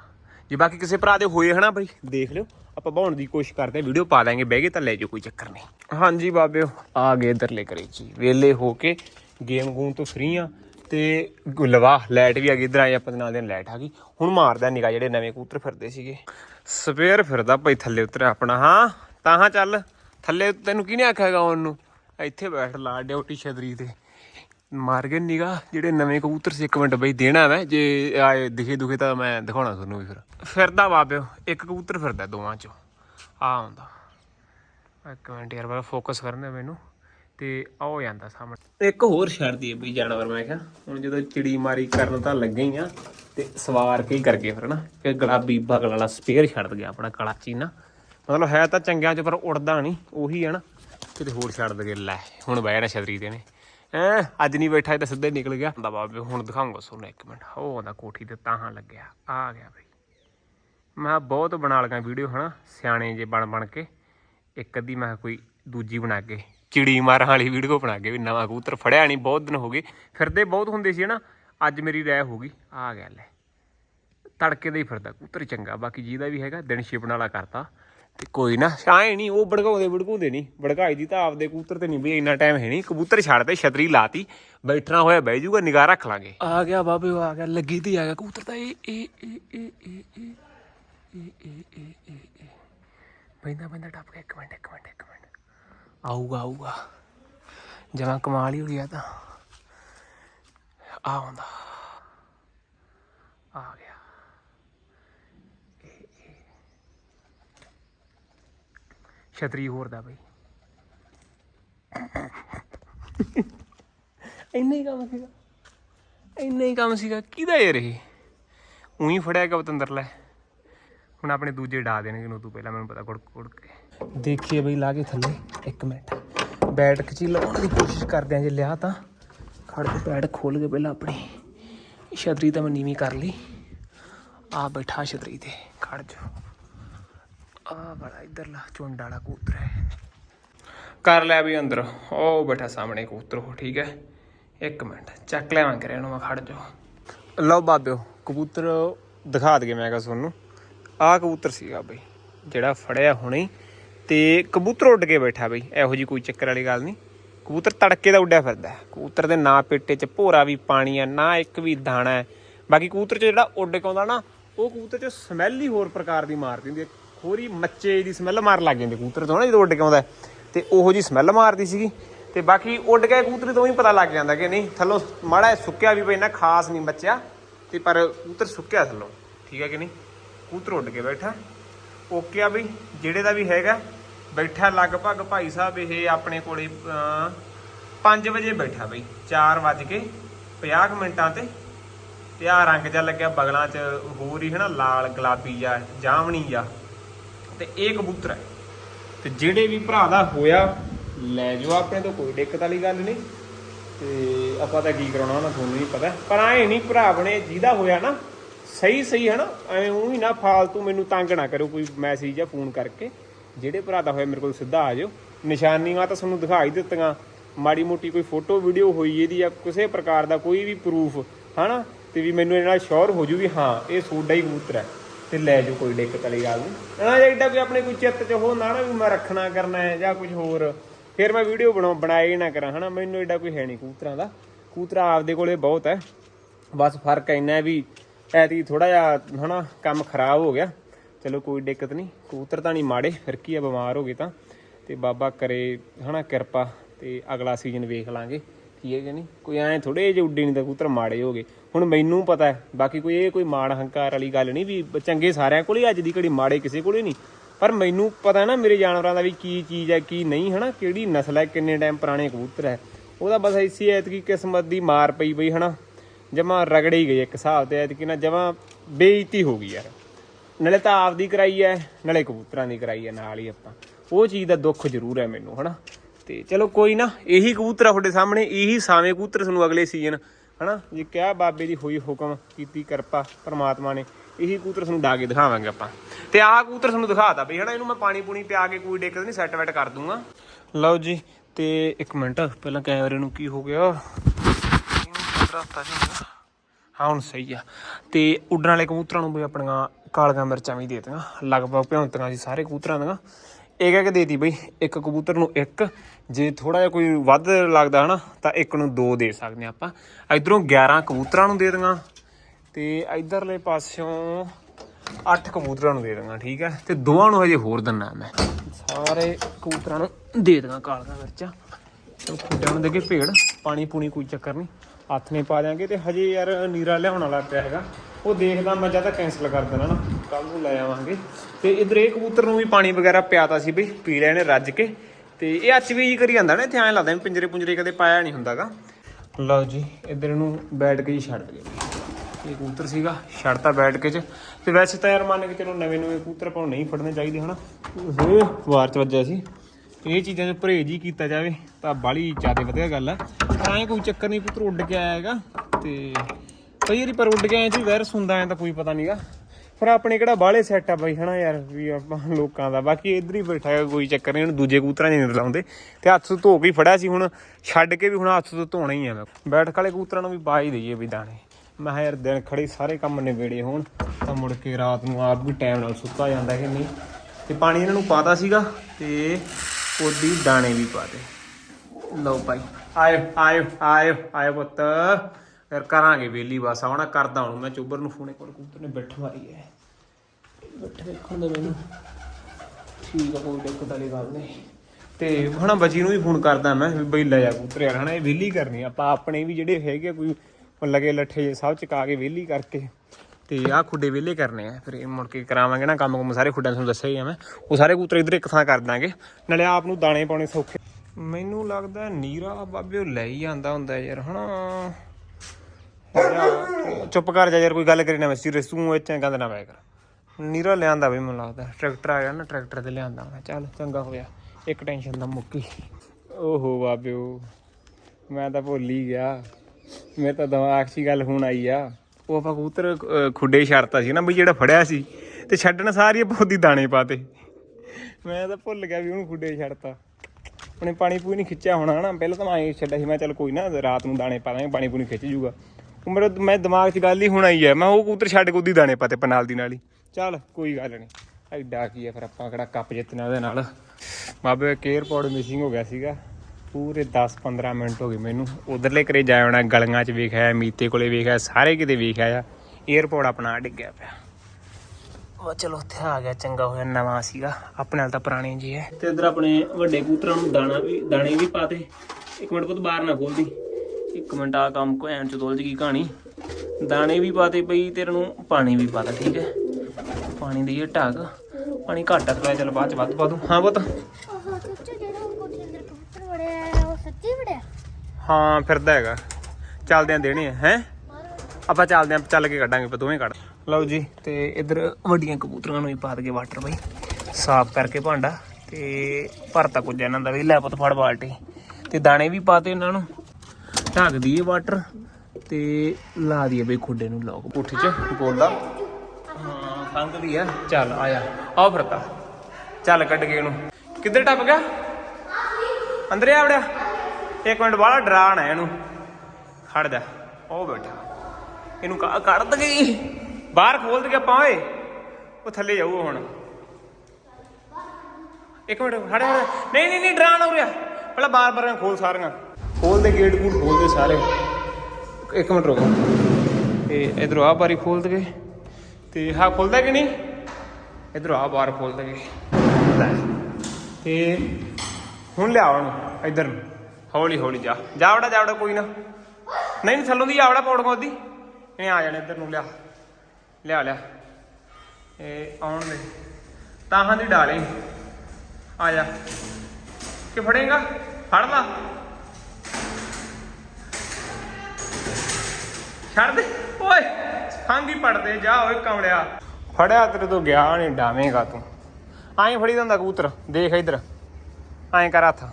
ਜੇ ਬਾਕੀ ਕਿਸੇ ਭਰਾ ਦੇ ਹੋਏ ਹਨਾ ਬਈ, ਦੇਖ ਲਿਓ। ਆਪਾਂ ਬਾਉਣ ਦੀ ਕੋਸ਼ਿਸ਼ ਕਰਦੇ ਆ ਵੀਡੀਓ ਪਾ ਦਾਂਗੇ ਬਹਿ ਗਏ ਤਾਂ ਲੈ ਜਾਓ, ਕੋਈ ਚੱਕਰ ਨਹੀਂ। ਹਾਂਜੀ ਬਾਬਿਓ, ਆ ਗਏ ਇਧਰਲੇ ਕਰੇ ਜੀ। ਵੇਲੇ ਹੋ ਕੇ ਗੇਮ ਗੂਮ ਤੋਂ ਫ੍ਰੀ ਆ ਤੇ ਗੁਲਵਾ ਲਾਈਟ ਵੀ ਆ ਗਈ, ਇਧਰ ਆਏ ਆਪਾਂ ਦੇ ਨਾਲ ਦੇ ਲਾਈਟ ਆ ਗਈ। ਹੁਣ ਮਾਰਦਾ ਨਿਗਾ ਜਿਹੜੇ ਨਵੇਂ ਕੂਤਰ ਫਿਰਦੇ ਸੀਗੇ। ਸਪੇਅਰ ਫਿਰਦਾ ਭਾਈ ਥੱਲੇ ਉਤਰਿਆ ਆਪਣਾ, ਹਾਂ? ਤਾਂ ਹਾਂ ਚੱਲ, ਥੱਲੇ ਤੈਨੂੰ ਕਿਹਨੇ ਆਖਿਆਗਾ ਉਹਨੂੰ? ਇੱਥੇ ਬੈਠ ਲਾ ਡਿਊਟੀ ਛਤਰੀ ਤੇ। ਮਾਰ ਗਏ ਨਿਗਾ ਜਿਹੜੇ ਨਵੇਂ ਕਬੂਤਰ ਸੀ, ਇੱਕ ਮਿੰਟ ਬਈ ਦੇਣਾ ਮੈਂ, ਜੇ ਆਏ ਦਿਖੇ ਦੁਖੇ ਤਾਂ ਮੈਂ ਦਿਖਾਉਣਾ ਤੁਹਾਨੂੰ ਵੀ ਫਿਰ। ਫਿਰਦਾ ਬਾਬਿਓ ਇੱਕ ਕਬੂਤਰ ਫਿਰਦਾ ਦੋਵਾਂ ਚੋਂ। ਆ ਆਉਂਦਾ। ਇੱਕ ਮਿੰਟ ਯਾਰ ਬੜਾ ਫੋਕਸ ਕਰਨ ਦੇ ਮੈਨੂੰ। ਤੇ ਆ ਜਾਂਦਾ ਸਾਹਮਣੇ। ਇੱਕ ਹੋਰ ਛੱਡ ਦਈਏ ਵੀ ਜਾਨਵਰ, ਮੈਂ ਕਿਹਾ। ਹੁਣ ਜਦੋਂ ਚਿੜੀ ਮਾਰੀ ਕਰਨ ਤਾਂ ਲੱਗੇ ਹੀ ਆ ਤੇ ਸਵਾਰ ਕੇ ਹੀ ਕਰ ਗਏ ਫਿਰ ਨਾ। ਫਿਰ ਗੁਲਾਬੀ ਬਗਲ ਵਾਲਾ ਸਪੇਅਰ ਛੱਡ ਗਿਆ ਆਪਣਾ ਕਾਲਾ ਚੀਨਾ। ਮਤਲਬ ਹੈ ਤਾਂ ਚੰਗਿਆਂ ਚ, ਪਰ ਉੜਦਾ ਨਹੀਂ। ਉਹੀ ਹੈ ਨਾ। ਕਿਤੇ ਹੋਰ ਛੱਡ ਦਗੇ ਲੈ, ਹੁਣ ਬਹਿ ਨਾ ਛਤਰੀ ਦੇ ਨੇ। ਐ ਅੱਜ ਨਹੀਂ ਬੈਠਾ, ਇਹ ਤਾਂ ਸਿੱਧਾ ਨਿਕਲ ਗਿਆ। ਦਾ ਬਾਬੇ, ਹੁਣ ਦਿਖਾਉਂਗਾ ਤੁਹਾਨੂੰ ਇੱਕ ਮਿੰਟ। ਉਹ ਆਉਂਦਾ ਕੋਠੀ ਤੇ ਤਾਹਾਂ ਲੱਗਿਆ, ਆ ਗਿਆ ਬਈ। ਮੈਂ ਕਿਹਾ ਬਹੁਤ ਬਣਾ ਲਗਾ ਵੀਡੀਓ, ਹਨਾ। ਸਿਆਣੇ ਜੇ ਬਣ ਬਣ ਕੇ, ਇੱਕ ਅੱਧੀ ਮੈਂ ਕੋਈ ਦੂਜੀ ਬਣਾ ਕੇ ਚਿੜੀ ਮਾਰਾਂ ਵਾਲੀ ਵੀਡੀਓ ਬਣਾ ਕੇ ਵੀ ਨਵਾਂ ਕਬੂਤਰ ਫੜਿਆ ਨਹੀਂ ਬਹੁਤ ਦਿਨ ਹੋ ਗਏ। ਫਿਰਦੇ ਬਹੁਤ ਹੁੰਦੇ ਸੀ ਹਨਾ, ਅੱਜ ਮੇਰੀ ਰਹਿ ਹੋ ਗਈ। ਆ ਗਿਆ ਲੈ। ਤੜਕੇ ਦਾ ਹੀ ਫਿਰਦਾ ਕਬੂਤਰ ਚੰਗਾ, ਬਾਕੀ ਜਿਹਦਾ ਵੀ ਹੈਗਾ, ਦਿਨ ਛਿਪਣ ਵਾਲਾ ਕਰਤਾ। ਤੇ ਕੋਈ ਨਾ ਸ਼ਾਏ ਨਹੀਂ ਉਹ ਭੜਕਾਉਂਦੇ ਭੜਕਾਉਂਦੇ ਨਹੀਂ ਭੜਕਾਈ ਦੀ ਤਾਂ ਆਪਦੇ ਕਬੂਤਰ ਤੇ ਨਹੀਂ ਵੀ ਇੰਨਾ ਟਾਈਮ ਹੈ ਨਹੀਂ ਕਬੂਤਰ ਛੱਡਦੇ ਛਤਰੀ ਲਾਤੀ, ਬੈਠਣਾ ਹੋਇਆ ਬਹਿ ਜਾਊਗਾ, ਨਿਗਾਹ ਰੱਖ ਲਾਂਗੇ। ਆ ਗਿਆ ਬਾਬੇ, ਉਹ ਆ ਗਿਆ, ਲੱਗੀ ਤੇ ਆ ਗਿਆ ਕਬੂਤਰ ਤਾਂ, ਇਹ ਇਹ ਇਹ ਇਹ ਇਹ ਇਹ ਇਹ ਇਹ ਇਹ ਇਹ। ਇਹ ਪੈਂਦਾ ਟੱਪ ਗਿਆ, ਇੱਕ ਮਿੰਟ ਇੱਕ ਮਿੰਟ ਇੱਕ ਮਿੰਟ। ਆਊਗਾ ਆਊਗਾ। ਜਮਾ ਕਮਾਲ ਹੀ ਹੋ ਗਿਆ ਤਾਂ। ਆ ਹੁੰਦਾ ਆ ਗਿਆ। ਛਤਰੀ ਹੋਰ ਦਾ ਬਈ। ਇੰਨਾ ਹੀ ਕੰਮ ਸੀਗਾ। ਇੰਨਾ ਹੀ ਕੰਮ ਸੀਗਾ। ਕਿਹਦਾ ਯਾਰ ਇਹ? ਉਹੀ ਫੜਿਆ ਕਬਤੰਦਰ ਲੈ। ਹੁਣ ਆਪਣੇ ਦੂਜੇ ਡਾ ਦੇਣਗੇ ਨੂੰ ਤੂੰ ਪਹਿਲਾਂ, ਮੈਨੂੰ ਪਤਾ ਕੁੜ ਕੁੜ ਕੇ। ਦੇਖੀਏ ਬਈ, ਲਾ ਕੇ ਥੱਲੇ, ਇੱਕ ਮਿੰਟ। ਬੈਟ ਖਿੱਚੀ, ਲਾਉਣ ਦੀ ਕੋਸ਼ਿਸ਼ ਕਰਦੇ ਆ ਜੇ ਲਿਆ ਤਾਂ। ਖੜ ਕੇ ਬੈਟ ਖੋਲ ਕੇ ਪਹਿਲਾਂ ਆਪਣੀ। ਛਤਰੀ ਤਾਂ ਮੈਂ ਨੀਵੀਂ ਕਰ ਲਈ। ਆ ਬੈਠਾ ਛਤਰੀ ਤੇ, ਖੜ ਜਾ। ਆ ਬੜਾ ਇਧਰਲਾ ਚੁੰਡ ਵਾਲਾ ਕਬੂਤਰ ਹੈ। ਕਰ ਲਿਆ ਵੀ ਅੰਦਰ। ਉਹ ਬੈਠਾ ਸਾਹਮਣੇ ਕਬੂਤਰ ਉਹ, ਠੀਕ ਹੈ? ਇੱਕ ਮਿੰਟ, ਚੱਕ ਲਿਆਵਾਂ ਕਰੇ ਇਹਨੂੰ ਮੈਂ ਖੜ ਜਾ ਲਓ ਬਾਬਿਓ, ਕਬੂਤਰ ਦਿਖਾ ਦਗੇ ਮੈਂ ਕਿਹਾ ਤੁਹਾਨੂੰ। ਆਹ ਕਬੂਤਰ ਸੀਗਾ ਬਈ, ਜਿਹੜਾ ਫੜਿਆ ਹੁਣੇ ਤੇ ਕਬੂਤਰ ਉੱਡ ਕੇ ਬੈਠਾ ਬਈ, ਇਹੋ ਜੀ ਕੋਈ ਚੱਕਰ ਵਾਲੀ ਗੱਲ ਨਹੀਂ। ਕਬੂਤਰ ਤੜਕੇ ਦਾ ਉੱਡਿਆ ਫਿਰਦਾ ਹੈ। ਕਬੂਤਰ ਦੇ ਨਾ ਪੇਟੇ 'ਚ ਭੋਰਾ ਵੀ ਪਾਣੀ ਆ ਨਾ ਇੱਕ ਵੀ ਦਾਣਾ ਹੈ। ਬਾਕੀ ਕਬੂਤਰ 'ਚ ਜਿਹੜਾ ਉੱਡ ਕੇ ਆਉਂਦਾ ਨਾ, ਉਹ ਕਬੂਤਰ 'ਚ ਸਮੈਲ ਹੀ ਹੋਰ ਪ੍ਰਕਾਰ ਦੀ ਮਾਰਦੀ ਹੁੰਦੀ ਹੈ। ਖੋਰੀ ਮੱਚੇ ਦੀ ਸਮੈਲ ਮਾਰ ਲੱਗ ਜਾਂਦੀ ਕਬੂਤਰ ਤੋਂ ਨਾ ਜਦੋਂ ਉੱਡ ਕੇ ਆਉਂਦਾ ਹੈ। ਤੇ ਉਹੋ ਜੀ ਸਮੈਲ ਮਾਰਦੀ ਸੀਗੀ। ਤੇ ਬਾਕੀ ਉੱਡ ਕੇ ਕਬੂਤਰ ਤੋਂ ਹੀ ਪਤਾ ਲੱਗ ਜਾਂਦਾ ਕਿ ਨਹੀਂ, ਥੱਲੋਂ ਮਾੜਾ ਸੁੱਕਿਆ ਵੀ ਪੈਣਾ ਖਾਸ ਨਹੀਂ ਮੱਚਿਆ। ਤੇ ਪਰ ਕਬੂਤਰ ਸੁੱਕਿਆ ਥੱਲੋਂ। ਠੀਕ ਹੈ ਕਿ ਨਹੀਂ? ਕਬੂਤਰ ਉੱਡ ਕੇ ਬੈਠਾ। ਓਕੇ ਆ ਬਈ, ਜਿਹੜੇ ਦਾ ਵੀ ਹੈਗਾ ਬੈਠਾ ਲਗਭਗ ਭਾਈ ਸਾਹਿਬ ਇਹ ਆਪਣੇ ਕੋਲੇ 5 ਵਜੇ ਬੈਠਾ ਬਈ। 4 ਵੱਜ ਕੇ 50 ਕੁ ਮਿੰਟਾਂ ਤੇ। ਤੇ ਆ ਰੰਗ ਜਿਹਾ ਲੱਗਿਆ ਬਗਲਾਂ 'ਚ, ਹੋਰ ਹੀ ਹਨਾ, ਲਾਲ, ਗੁਲਾਬੀ ਜਾਂ ਜਾਮਣੀ ਜਾਂ ਤੇ ਇਹ ਕਬੂਤਰ ਹੈ। ਤੇ ਜਿਹੜੇ ਵੀ ਭਰਾ ਦਾ ਹੋਇਆ, ਲੈ ਜਾਓ ਆਪਣੇ ਤੋਂ, ਕੋਈ ਦਿੱਕਤ ਵਾਲੀ ਗੱਲ ਨਹੀਂ। ਤੇ ਆਪਾਂ ਤਾਂ ਕੀ ਕਰਾਉਣਾ, ਉਹਨਾਂ ਤੁਹਾਨੂੰ ਨਹੀਂ ਪਤਾ। ਪਰ ਐ ਨਹੀਂ, ਭਰਾ ਬਣੇ, ਜਿਹਦਾ ਹੋਇਆ ਨਾ ਸਹੀ ਸਹੀ ਹੈ ਨਾ ਐ ਉਹ ਹੀ ਨਾ, ਫਾਲਤੂ ਮੈਨੂੰ ਤੰਗ ਨਾ ਕਰੋ ਕੋਈ ਮੈਸੇਜ ਜਾਂ ਫੋਨ ਕਰਕੇ। ਜਿਹੜੇ ਭਰਾ ਦਾ ਹੋਇਆ ਮੇਰੇ ਕੋਲ ਸਿੱਧਾ ਆ ਜਾਓ ਨਿਸ਼ਾਨੀਆਂ ਤਾਂ ਤੁਹਾਨੂੰ ਦਿਖਾ ਹੀ ਦਿੱਤੀਆਂ। ਮਾੜੀ ਮੋਟੀ ਕੋਈ ਫੋਟੋ, ਵੀਡੀਓ ਹੋਈ ਇਹਦੀ ਜਾਂ ਕਿਸੇ ਪ੍ਰਕਾਰ ਦਾ ਕੋਈ ਵੀ ਪ੍ਰੂਫ ਹਨਾ? ਤੇ ਵੀ ਮੈਨੂੰ ਇਹਦੇ ਨਾਲ ਸ਼ੋਰ ਹੋ ਜੂ ਵੀ ਹਾਂ, ਇਹ ਸੋਡਾ ਹੀ ਕਬੂਤਰ ਹੈ। ਤੇ ਲੈ ਜਾਓ ਕੋਈ ਦਿੱਕਤ ਵਾਲੀ ਗੱਲ ਨਹੀਂ। ਨਾ ਐਡਾ ਕੋਈ ਆਪਣੇ ਕੋਈ ਚਿੱਤ ਚ ਹੋ, ਨਾ ਨਾ ਵੀ ਮੈਂ ਰੱਖਣਾ ਕਰਨਾ ਹੈ ਜਾਂ ਕੁਝ ਹੋਰ। ਫਿਰ ਮੈਂ ਵੀਡੀਓ ਬਣਾ ਬਣਾਏ ਹੀ ਨਾ ਕਰਾਂ, ਹਨਾ? ਮੈਨੂੰ ਐਡਾ ਕੋਈ ਹੈ ਨਹੀਂ ਕਬੂਤਰਾਂ ਦਾ। ਕਬੂਤਰ ਆਪਦੇ ਕੋਲੇ ਬਹੁਤ ਹੈ। ਬਸ ਫ਼ਰਕ ਇੰਨਾ ਹੈ ਵੀ ਐਤੀ ਥੋੜਾ ਜਿਹਾ, ਹਨਾ, ਕੰਮ ਖਰਾਬ ਹੋ ਗਿਆ। ਚਲੋ ਕੋਈ ਦਿੱਕਤ ਨਹੀਂ, ਕਬੂਤਰ ਤਾਂ ਨਹੀਂ ਮਾੜੇ, ਫਿਰ ਕੀ ਆ, ਬਿਮਾਰ ਹੋ ਗਏ ਤਾਂ। ਤੇ ਬਾਬਾ ਕਰੇ, ਹਨਾ, ਕਿਰਪਾ, ਤੇ ਅਗਲਾ ਸੀਜ਼ਨ ਵੇਖ ਲਾਂਗੇ ਠੀਕ ਹੈ ਕਿ ਨਹੀਂ। ਕੋਈ ਐ ਥੋੜੇ ਜਿਹੇ ਉੱਡੇ ਨਹੀਂ ਤਾਂ ਕਬੂਤਰ ਮਾੜੇ ਹੋ ਗਏ। ਹੁਣ ਮੈਨੂੰ ਪਤਾ ਹੈ, ਬਾਕੀ ਕੋਈ ਇਹ ਕੋਈ ਮਾਣ ਹੰਕਾਰ ਵਾਲੀ ਗੱਲ ਨਹੀਂ ਵੀ ਚੰਗੇ ਸਾਰਿਆਂ ਕੋਲ ਹੀ ਅੱਜ ਦੀ ਘੜੀ ਮਾੜੇ ਕਿਸੇ ਕੋਲ ਹੀ ਨਹੀਂ। ਪਰ ਮੈਨੂੰ ਪਤਾ ਨਾ ਮੇਰੇ ਜਾਨਵਰਾਂ ਦਾ ਵੀ ਕੀ ਚੀਜ਼ ਹੈ, ਕੀ ਨਹੀਂ, ਹਨਾ, ਕਿਹੜੀ ਨਸਲ ਹੈ, ਕਿੰਨੇ ਟਾਈਮ ਪੁਰਾਣੇ ਕਬੂਤਰ ਹੈ। ਉਹਦਾ ਬਸ ਇਸੀ ਐਤਕੀ ਕਿਸਮਤ ਦੀ ਮਾਰ ਪਈ ਬਈ, ਹਨਾ। ਜਮਾ ਰਗੜੇ ਹੀ ਗਏ ਇੱਕ ਹਿਸਾਬ ਤੇ, ਐਤਕੀ ਨਾ ਜਮਾ ਬੇਇੱਜ਼ਤੀ ਹੋ ਗਈ ਯਾਰ। ਨਾਲੇ ਤਾਂ ਆਪਦੀ ਕਰਾਈ ਐ, ਨਾਲੇ ਕਬੂਤਰਾਂ ਦੀ ਕਰਾਈ ਐ, ਨਾਲ ਹੀ ਆਪਾਂ। ਉਹ ਚੀਜ਼ ਦਾ ਦੁੱਖ ਜ਼ਰੂਰ ਹੈ ਮੈਨੂੰ, ਹਨਾ? ਤੇ ਚਲੋ ਕੋਈ ਨਾ, ਇਹੀ ਕਬੂਤਰ ਆ ਤੁਹਾਡੇ ਸਾਹਮਣੇ, ਇਹੀ ਸਾਵੇਂ ਕਬੂਤਰ ਤੁਹਾਨੂੰ ਅਗਲੇ ਸੀਜ਼ਨ ਹਨਾ? ਜੇ ਕਿਹਾ ਬਾਬੇ ਦੀ ਹੋਈ ਹੁਕਮ, ਕੀਤੀ ਕਿਰਪਾ, ਪ੍ਰਮਾਤਮਾ ਨੇ, ਇਹੀ ਕਬੂਤਰ ਤੁਹਾਨੂੰ ਡਾ ਕੇ ਦਿਖਾਵਾਂਗੇ ਆਪਾਂ। ਤੇ ਆਹ ਕਬੂਤਰ ਤੁਹਾਨੂੰ ਦਿਖਾਤਾ ਬਈ ਹਨਾ? ਇਹਨੂੰ ਮੈਂ ਪਾਣੀ ਪੂਣੀ ਪਿਆ ਕੇ ਕੋਈ ਦਿੱਕਤ ਨਹੀਂ ਸੈੱਟ ਵੈਟ ਕਰ ਦੂੰਗਾ। ਲਓ ਜੀ, ਤੇ ਇੱਕ ਮਿੰਟ, ਪਹਿਲਾਂ ਕੈਮਰੇ ਨੂੰ ਕੀ ਹੋ ਗਿਆ? ਹਾਂ, ਹੁਣ ਸਹੀ ਆ। ਤੇ ਉੱਡਣ ਵਾਲੇ ਕਬੂਤਰਾਂ ਨੂੰ ਵੀ ਆਪਣੀਆਂ ਕਾਲੀਆਂ ਮਿਰਚਾਂ ਵੀ ਦੇ ਦਿੱਤੀਆਂ, ਲਗਭਗ ਭਿਉਂਤੀਆਂ ਜੀ ਸਾਰੇ ਕਬੂਤਰਾਂ ਦੀਆਂ। ਇੱਕ ਇੱਕ ਦੇਤੀ ਬਈ, ਇੱਕ ਕਬੂਤਰ ਨੂੰ ਇੱਕ, ਜੇ ਥੋੜਾ ਜਿਹਾ ਕੋਈ ਵੱਧ ਲੱਗਦਾ ਹਨਾ, ਤਾਂ ਇੱਕ ਨੂੰ ਦੋ ਦੇ ਸਕਦੇ ਹਾਂ ਆਪਾਂ। ਇਧਰੋਂ 11 ਕਬੂਤਰਾਂ ਨੂੰ ਦੇ ਦੀਆਂ, ਤੇ ਇਧਰਲੇ ਪਾਸਿਓਂ 8 ਕਬੂਤਰਾਂ ਨੂੰ ਦੇ ਦਾਂਗਾ ਠੀਕ ਹੈ? ਤੇ ਦੋਵਾਂ ਨੂੰ ਹਜੇ ਹੋਰ ਦਿੰਨਾ ਮੈਂ। ਸਾਰੇ ਕਬੂਤਰਾਂ ਨੂੰ ਦੇ ਦਾਂਗਾ ਕਾਲੀਆਂ ਮਿਰਚਾਂ। ਤੇ ਖੁੱਡਾਂ ਨੂੰ ਦੇਗੇ ਭੇੜ ਪਾਣੀ ਪੂਣੀ ਕੋਈ ਚੱਕਰ ਨਹੀਂ। ਹੱਥ ਨੇ ਪਾ ਦਿਆਂਗੇ ਤੇ ਹਜੇ ਯਾਰ ਨੀਰਾ ਲਿਆਉਣ ਵਾਲਾ ਪਿਆ ਹੈਗਾ। ਉਹ ਦੇਖਦਾ ਮੈਂ ਜਾਂ ਤਾਂ ਕੈਨਸਲ ਕਰ ਦੇਣਾ ਨਾ ਕੱਲ ਨੂੰ ਲੈ ਆਵਾਂਗੇ। ਤੇ ਇਧਰ ਇਹ ਕਬੂਤਰ ਨੂੰ ਵੀ ਪਾਣੀ ਵਗੈਰਾ ਪਿਆਤਾ ਸੀ ਬਈ, ਪੀ ਲਿਆ ਇਹਨੇ ਰੱਜ ਕੇ। ਤੇ ਇਹ ਅੱਜ ਵੀ ਜੀ ਕਰੀ ਜਾਂਦਾ ਨਾ, ਇੱਥੇ ਐਂ ਲੱਗਦਾ ਵੀ ਪਿੰਜਰੇ ਪੁੰਜਰੇ ਕਦੇ ਪਾਇਆ ਨਹੀਂ ਹੁੰਦਾਗਾ। ਲਓ ਜੀ, ਇਧਰ ਇਹਨੂੰ ਬੈਠ ਕੇ ਹੀ ਛੱਡ ਦਈਏ ਇਹ ਕਬੂਤਰ ਸੀਗਾ, ਛੱਡਤਾ ਬੈਠ ਕੇ ਚ। ਤੇ ਵੈਸੇ ਤਾਂ ਯਾਰ ਮੰਨ ਕੇ ਚਲੋ ਨਵੇਂ ਨਵੇਂ ਕਬੂਤਰ ਆਪਾਂ ਨੂੰ ਨਹੀਂ ਫੜਨੇ ਚਾਹੀਦੇ, ਹਨਾ। ਇਹ ਵਾਰ ਚ ਵੱਜਿਆ ਸੀ। ਇਹ ਚੀਜ਼ਾਂ 'ਚ ਪਰਹੇਜ਼ ਹੀ ਕੀਤਾ ਜਾਵੇ, ਤਾਂ ਬਾਲੀ ਜ਼ਿਆਦਾ ਵਧੀਆ ਗੱਲ ਹੈ ਐਂ ਕੋਈ ਚੱਕਰ ਨਹੀਂ ਕਬੂਤਰ ਉੱਡ ਕੇ ਆਇਆ ਹੈਗਾ। ਤੇ ਕਈ ਵਾਰੀ ਪਰ ਉੱਡ ਗਿਆ ਆਏ ਸੀ ਵਾਇਰਸ ਹੁੰਦਾ ਐ ਤਾਂ ਕੋਈ ਪਤਾ ਨਹੀਂਗਾ ਪਰ ਆਪਣੇ ਕਿਹੜਾ ਬਾਹਲੇ ਸੈੱਟ ਆ ਬਾਈ, ਹਨਾ ਯਾਰ, ਵੀ ਆਪਾਂ ਲੋਕਾਂ ਦਾ। ਬਾਕੀ ਇੱਧਰ ਹੀ ਬੈਠਾ ਹੈ ਕੋਈ ਚੱਕਰ ਨਹੀਂ, ਉਹਨੂੰ ਦੂਜੇ ਕਬੂਤਰਾਂ 'ਚ ਨਹੀਂ ਲਾਉਂਦੇ। ਤੇ ਹੱਥ ਤੋਂ ਧੋ ਕੇ ਫੜਿਆ ਸੀ, ਹੁਣ ਛੱਡ ਕੇ ਵੀ ਹੁਣ ਹੱਥ ਤੋਂ ਧੋਣਾ ਹੀ ਆ। ਮੈਂ ਬੈਠਕ ਵਾਲੇ ਕੂਤਰਾਂ ਨੂੰ ਵੀ ਪਾ ਹੀ ਦਈਏ ਵੀ ਦਾਣੇ। ਮੈਂ ਕਿਹਾ ਯਾਰ, ਦਿਨ ਖੜੇ ਸਾਰੇ ਕੰਮ ਨਿਬੇੜੇ ਹੋਣ, ਤਾਂ ਮੁੜ ਕੇ ਰਾਤ ਨੂੰ ਆਪ ਵੀ ਟਾਈਮ ਨਾਲ ਸੁੱਤਾ ਜਾਂਦਾ ਕਿ ਨਹੀਂ। ਤੇ ਪਾਣੀ ਇਹਨਾਂ ਨੂੰ ਪਾਤਾ ਸੀਗਾ, ਤੇ ਉਹਦੀ ਦਾਣੇ ਵੀ ਪਾਤੇ ਲਓ ਭਾਈ ਆਏ ਆਏ ਆਏ ਆਏ ਪੁੱਤ। ਫਿਰ ਕਰਾਂਗੇ ਵੇਲੀ ਬਸ ਆਉਣਾ ਕਰਦਾ ਹੁਣ ਮੈਂ ਚੋਬਰ ਨੂੰ ਫੋਨੇ ਕੋਲ ਕਬੂਤਰ ਨੇ ਬੈਠ ਮਾਰੀ ਹੈ ਬੈਠ ਵੇਖਣ ਦੇ ਮੈਨੂੰ। ਠੀਕ ਆ ਕੋਈ ਦਿੱਕਤ ਵਾਲੀ ਗੱਲ ਨਹੀਂ ਤੇ ਹਣਾ ਬੱਚੀ ਨੂੰ ਵੀ ਫੋਨ ਕਰਦਾ ਮੈਂ ਵੀ ਬਈ ਲੈ ਜਾ ਕਬੂਤਰ ਯਾਰ ਹਨਾ ਇਹ ਵੇਲੀ ਕਰਨੀ ਆਪਾਂ ਆਪਣੇ ਵੀ ਜਿਹੜੇ ਹੈਗੇ ਆ ਕੋਈ ਉਹ ਲਗੇ ਲੱਠੇ ਜਿਹੇ ਸਭ ਚਕਾ ਕੇ ਵੇਲੀ ਕਰਕੇ। ਤੇ ਆਹ ਖੁੱਡੇ ਵੇਲੇ ਕਰਨੇ ਆ ਫਿਰ ਇਹ ਮੁੜ ਕੇ ਕਰਾਵਾਂਗੇ ਨਾ ਕੰਮ ਕੁਮ ਸਾਰੇ ਖੁੱਡਾਂ ਤੁਹਾਨੂੰ ਦੱਸਿਆ ਹੀ ਆ ਮੈਂ। ਉਹ ਸਾਰੇ ਕੂਤਰ ਇਧਰ ਇੱਕ ਥਾਂ ਕਰ ਦਾਂਗੇ। ਨਾਲੇ ਆਪ ਨੂੰ ਦਾਣੇ ਪਾਉਣੇ ਸੌਖੇ। ਮੈਨੂੰ ਲੱਗਦਾ ਨੀਰਾ ਬਾਬੇ ਉਹ ਲੈ ਹੀ ਆਂਦਾ ਹੁੰਦਾ ਯਾਰ ਹਨਾ ਯਾਰ, ਚੁੱਪ ਕਰ ਜਾ ਯਾਰ, ਕੋਈ ਗੱਲ ਕਰੀ ਨਾ ਮੈਂ ਸੀਰੀਅਸ ਤੂੰ ਇੱਥੇ ਗੰਦ ਨਾ ਪਾਇਆ ਕਰ। ਨੀਰਾ ਲਿਆਂਦਾ ਬਈ ਮੈਨੂੰ ਲੱਗਦਾ ਟਰੈਕਟਰ ਆ ਗਿਆ ਨਾ ਟਰੈਕਟਰ ਤੇ ਲਿਆਂਦਾ ਮੈਂ, ਚੱਲ ਚੰਗਾ ਹੋਇਆ ਇੱਕ ਟੈਨਸ਼ਨ ਦਾ ਮੁੱਕੀ ਓਹੋ ਬਾਬਿਓ ਮੈਂ ਤਾਂ ਭੁੱਲ ਹੀ ਗਿਆ। ਮੇਰੇ ਤਾਂ ਦਿਮਾਗ 'ਚ ਹੀ ਗੱਲ ਹੁਣ ਆਈ ਆ। ਉਹ ਆਪਾਂ ਕਬੂਤਰ ਖੁੱਡੇ ਹੀ ਛੱਡਤਾ ਸੀ ਨਾ ਬਈ, ਜਿਹੜਾ ਫੜਿਆ ਸੀ, ਤੇ ਛੱਡਣ ਸਾਰੀ ਪੌਦੀ ਦਾਣੇ ਪਾਤੇ। ਮੈਂ ਤਾਂ ਭੁੱਲ ਗਿਆ ਵੀ ਉਹਨੂੰ ਖੁੱਡੇ ਹੀ ਛੱਡਤਾ। ਉਹਨੇ ਪਾਣੀ ਪੂਣੀ ਨਹੀਂ ਖਿੱਚਿਆ ਹੋਣਾ ਨਾ ਪਹਿਲਾਂ ਤਾਂ ਮੈਂ ਇਹ ਛੱਡਿਆ ਸੀ, ਮੈਂ ਚੱਲ ਕੋਈ ਨਾ, ਰਾਤ ਨੂੰ ਦਾਣੇ ਪਾ ਦਾਂਗੇ, ਪਾਣੀ ਪੂਣੀ ਖਿੱਚ ਜੂਗਾ। ਮੇਰਾ ਮੈਂ ਦਿਮਾਗ 'ਚ ਗੱਲ ਹੀ ਹੁਣ ਆਈ ਹੈ। ਮੈਂ ਉਹ ਕੂਤਰ ਛੱਡ ਕੇ ਉਹਦੀ ਦਾਣੇ ਪਾਤੇ ਪਨਾਲ ਦੀ ਨਾਲ ਹੀ। ਚੱਲ, ਕੋਈ ਗੱਲ ਨਹੀਂ। ਐਡਾ ਕੀ ਹੈ ਫਿਰ ਆਪਾਂ ਕਿਹੜਾ ਕੱਪ ਜਿੱਤਣਾ ਉਹਦੇ ਨਾਲ। ਬਾਬੇ ਕੇਅਰਪੋਰਟ ਮਿਸਿੰਗ ਹੋ ਗਿਆ ਸੀਗਾ। ਪੂਰੇ 10-15 ਮਿੰਟ ਹੋ ਗਏ ਮੈਨੂੰ। ਉਧਰਲੇ ਕਰੇ ਜਾਇਆ ਹੋਣਾ ਗਲੀਆਂ 'ਚ ਵੇਖਿਆ, ਮੀਤੇ ਕੋਲੇ ਵੇਖਿਆ, ਸਾਰੇ ਕਿਤੇ ਵੇਖਿਆ ਆ। 에어ਪੋਰਟ ਆਪਣਾ ਡਿੱਗਿਆ ਪਿਆ। ਵਾ ਚਲੋ, ਉੱਥੇ ਆ ਗਿਆ ਚੰਗਾ ਹੋਇਆ, ਨਵਾਂ ਸੀਗਾ। ਆਪਣੇ ਨਾਲ ਤਾਂ ਪੁਰਾਣੇ ਜੀ ਹੈ ਤੇ ਇਧਰ ਆਪਣੇ ਵੱਡੇ ਕੂਤਰਾਂ ਨੂੰ ਦਾਣਾ ਵੀ ਦਾਣੇ ਵੀ ਪਾਤੇ। ਇੱਕ ਮਿੰਟ ਪੁੱਤ, ਬਾਹਰ ਨਾ ਖੋਲਦੀ। ਇੱਕ ਮਿੰਟ ਆ ਕੰਮ ਕੋ ਐਂ ਚ ਦੋਲ ਜੀ ਕਹਾਣੀ। ਦਾਣੇ ਵੀ ਪਾਤੇ ਪਈ ਤੇਰੇ ਨੂੰ ਪਾਣੀ ਵੀ ਪਾਤਾ ਠੀਕ ਹੈ? ਪਾਣੀ ਦੀ ਢਾਕ। ਪਾਣੀ ਘੱਟ ਆ ਚੱਲ ਬਾਅਦ ਚ ਵੱਧ ਪਾ ਦੂੰ। ਹਾਂ ਪੁੱਤ। ਹੈ, ਉਹ ਸੱਚੀ ਵੜਿਆ? ਹਾਂ ਫਿਰਦਾ ਹੈਗਾ। ਚੱਲਦਿਆਂ ਦੇਣੇ ਆ ਹੈ? ਆਪਾਂ ਚੱਲਦੇ ਆਂ ਚੱਲ ਕੇ ਕੱਢਾਂਗੇ ਆਪਾਂ ਦੋਵੇਂ ਕੱਢ। ਲਓ ਜੀ ਤੇ ਇਧਰ ਵੱਡੀਆਂ ਕਬੂਤਰਾਂ ਨੂੰ ਵੀ ਪਾ ਦਗੇ ਵਾਟਰ ਬਈ। ਸਾਫ਼ ਕਰਕੇ ਭਾਂਡਾ ਤੇ ਭਰਤਾ ਕੁਝ ਇਹਨਾਂ ਦਾ ਵੀ। ਲੈ ਪੁੱਤ ਫੜ ਬਾਲਟੀ। ਤੇ ਦਾਣੇ ਵੀ ਪਾਤੇ ਇਹਨਾਂ ਨੂੰ। ਢੱਕ ਦਈਏ ਵਾਟਰ ਤੇ ਲਾ ਦਈਏ ਬਈ ਖੁੱਡੇ ਨੂੰ ਲੋਕ ਕੋਠੇ 'ਚ ਗੋਲਾ ਹਾਂ ਖੰਗ ਵੀ ਆ। ਚੱਲ, ਆਇਆ। ਆਓ ਫਰਤਾ ਚੱਲ, ਕੱਢ ਕੇ ਇਹਨੂੰ। ਕਿੱਧਰ ਟੱਪ ਗਿਆ? ਅੰਦਰ ਆ ਵੜਿਆ। ਇੱਕ ਮਿੰਟ ਬਾਹਲਾ ਡਰਾ ਨਾ ਇਹਨੂੰ। ਖੜ ਜਾ। ਉਹ ਬੈਠਾ। ਇਹਨੂੰ ਕੱਢ ਦਗੇ ਬਾਹਰ ਖੋਲ ਦਗੇ ਆਪਾਂ, ਓਏ। ਉਹ ਥੱਲੇ ਜਾਊ ਹੁਣ। ਇੱਕ ਮਿੰਟ, ਖੜ ਜਾ ਨਹੀਂ ਨਹੀਂ ਨਹੀਂ ਡਰਾਣ ਹੋ ਰਿਹਾ ਪਹਿਲਾਂ ਬਾਰ ਬਾਰ ਖੋਲ ਸਾਰੀਆਂ। ਖੋਲ ਦੇ ਗੇਟ ਗੂਟ ਖੋਲ ਦੇ ਸਾਰੇ। ਇੱਕ ਮਿੰਟ ਰੁਕੋ। ਤੇ ਇਧਰੋਂ ਆ ਬਾਰੀ ਖੋਲ ਦਗੇ ਤੇ ਹਾਂ ਖੁੱਲਦਾ ਕਿ ਨਹੀਂ? ਇਧਰੋਂ ਆ ਬਾਰ ਖੋਲ ਦਗੇ ਤੇ ਹੁਣ ਲਿਆ ਉਹਨੂੰ ਇਧਰ ਨੂੰ। ਹੌਲੀ ਹੌਲੀ ਜਾ। ਜਾਵੜਾ ਜਾਵੜਾ ਕੋਈ ਨਾ। ਨਹੀਂ ਨਹੀਂ ਥੱਲੋਂ ਦੀ ਆਵੜਾ ਪੌੜ ਕੋਦੀ ਇਹ ਆ ਜਾਣੇ ਇੱਧਰ ਨੂੰ ਲਿਆ। ਲਿਆ ਲਿਆ। ਇਹ ਆਉਣ ਦੇ। ਤਾਹਾਂ ਦੀ ਡਾਲੇ। ਆ ਜਾ। ਕਿ ਫੜੇਗਾ? ਫੜ ਲਾ। ਛੱਡ ਦੇ। ਓਏ ਫਾਂਗੀ ਪੜਦੇ, ਜਾ ਓਏ ਕਮਲਿਆ। ਫੜਿਆ ਤੇਰੇ ਤੋਂ, ਗਿਆ ਨਹੀਂ ਡਾਵੇਂਗਾ ਤੂੰ। ਐਂ ਫੜੀ ਜਾਂਦਾ ਕਬੂਤਰ, ਦੇਖ ਇੱਧਰ। ਐਂ ਕਰ ਹੱਥ।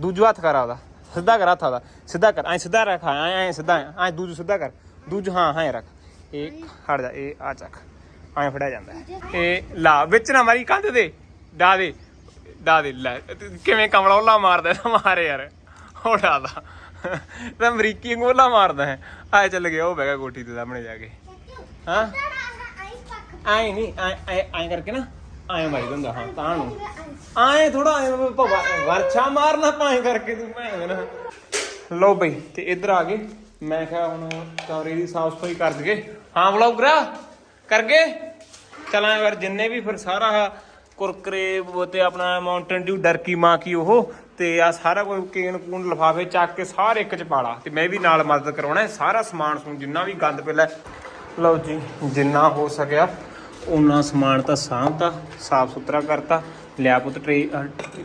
ਦੂਜਾ ਹੱਥ ਕਰ ਆਪਦਾ। ਸਿੱਧਾ ਕਰ ਹੱਥ ਆਪਦਾ। ਸਿੱਧਾ ਕਰ ਐਂ ਸਿੱਧਾ ਰੱਖ ਐਂ ਐਂ ਸਿੱਧਾ ਐਂ ਦੂਜਾ ਸਿੱਧਾ ਕਰ। ਦੂਜਾ, ਹਾਂ ਹਾਂ ਰੱਖ। ਇਹ ਹਟ ਜਾ, ਇਹ ਆ ਚੱਕ। ਐਂ ਫੜਿਆ ਜਾਂਦਾ। ਇਹ ਲਾ, ਵਿੱਚ ਨਾ ਮਾਰੀ ਕੰਧ ਦੇ ਡਾ ਦੇ। ਡਾ ਦੇ, ਲੈ। ਕਿਵੇਂ ਕਮਲਾ ਉਹਲਾ ਮਾਰਦਾ, ਮਾਰੇ ਯਾਰ। ਉਹ ਡਾਦਾ ਤਾਂ ਅਮਰੀਕੀ ਅੰਗੋਲਾ ਮਾਰਦਾ ਹੈ। ਆ ਚੱਲ ਗਿਆ ਉਹ ਬਹਿ ਗਿਆ ਕੋਠੀ ਤੇ ਸਾਹਮਣੇ ਜਾ ਕੇ। ਹਾਂ? ਐਂ ਨਹੀਂ ਐਂ ਐਂ ਕਰਕੇ ਨਾ ਐਂ ਮਾਰੀ ਦਿੰਦਾ, ਹਾਂ, ਤਾਂ ਨੂੰ। ਆਏ ਥੋੜਾ ਵਰਛਾ ਮਾਰਨਾ ਪਾਏ ਕਰਕੇ ਤੂੰ ਭੈਣ ਨਾ ਲਓ ਬਈ, ਤੇ ਇੱਧਰ ਆ ਗਏ। ਮੈਂ ਕਿਹਾ ਹੁਣ ਕਮਰੇ ਦੀ ਸਾਫ਼ ਸਫ਼ਾਈ ਕਰ ਦਈਏ। ਹਾਂ ਵਲੌਗਰਾ ਕਰ ਗਏ? ਚਲਾਂ ਯਾਰ ਜਿੰਨੇ ਵੀ ਫਿਰ ਸਾਰਾ ਕੁਰਕਰੇ ਤੇ ਆਪਣਾ ਮਾਊਂਟਨ ਡਿਊ ਡਰਕੀ ਮਾਂ ਕੀ ਉਹ ਤੇ ਆ ਸਾਰਾ ਕੋਈ ਕੇਨ ਕੂਨ ਲਫਾਫੇ ਚੱਕ ਕੇ ਸਾਰੇ ਇੱਕ ਚ ਪਾਲਾ ਤੇ ਮੈਂ ਵੀ ਨਾਲ ਮਦਦ ਕਰਾਉਣਾ ਸਾਰਾ ਸਮਾਨ ਸਮੂਨ ਜਿੰਨਾ ਵੀ ਗੰਦ ਪਿਆ ਲਓ ਜੀ, ਜਿੰਨਾ ਹੋ ਸਕਿਆ ਉਹਨਾਂ ਸਮਾਨ ਤਾਂ ਸਾਂਭਤਾ ਸਾਫ਼ ਸੁਥਰਾ ਕਰਤਾ। ਲਿਆ ਪੁੱਤ ਟਰੇ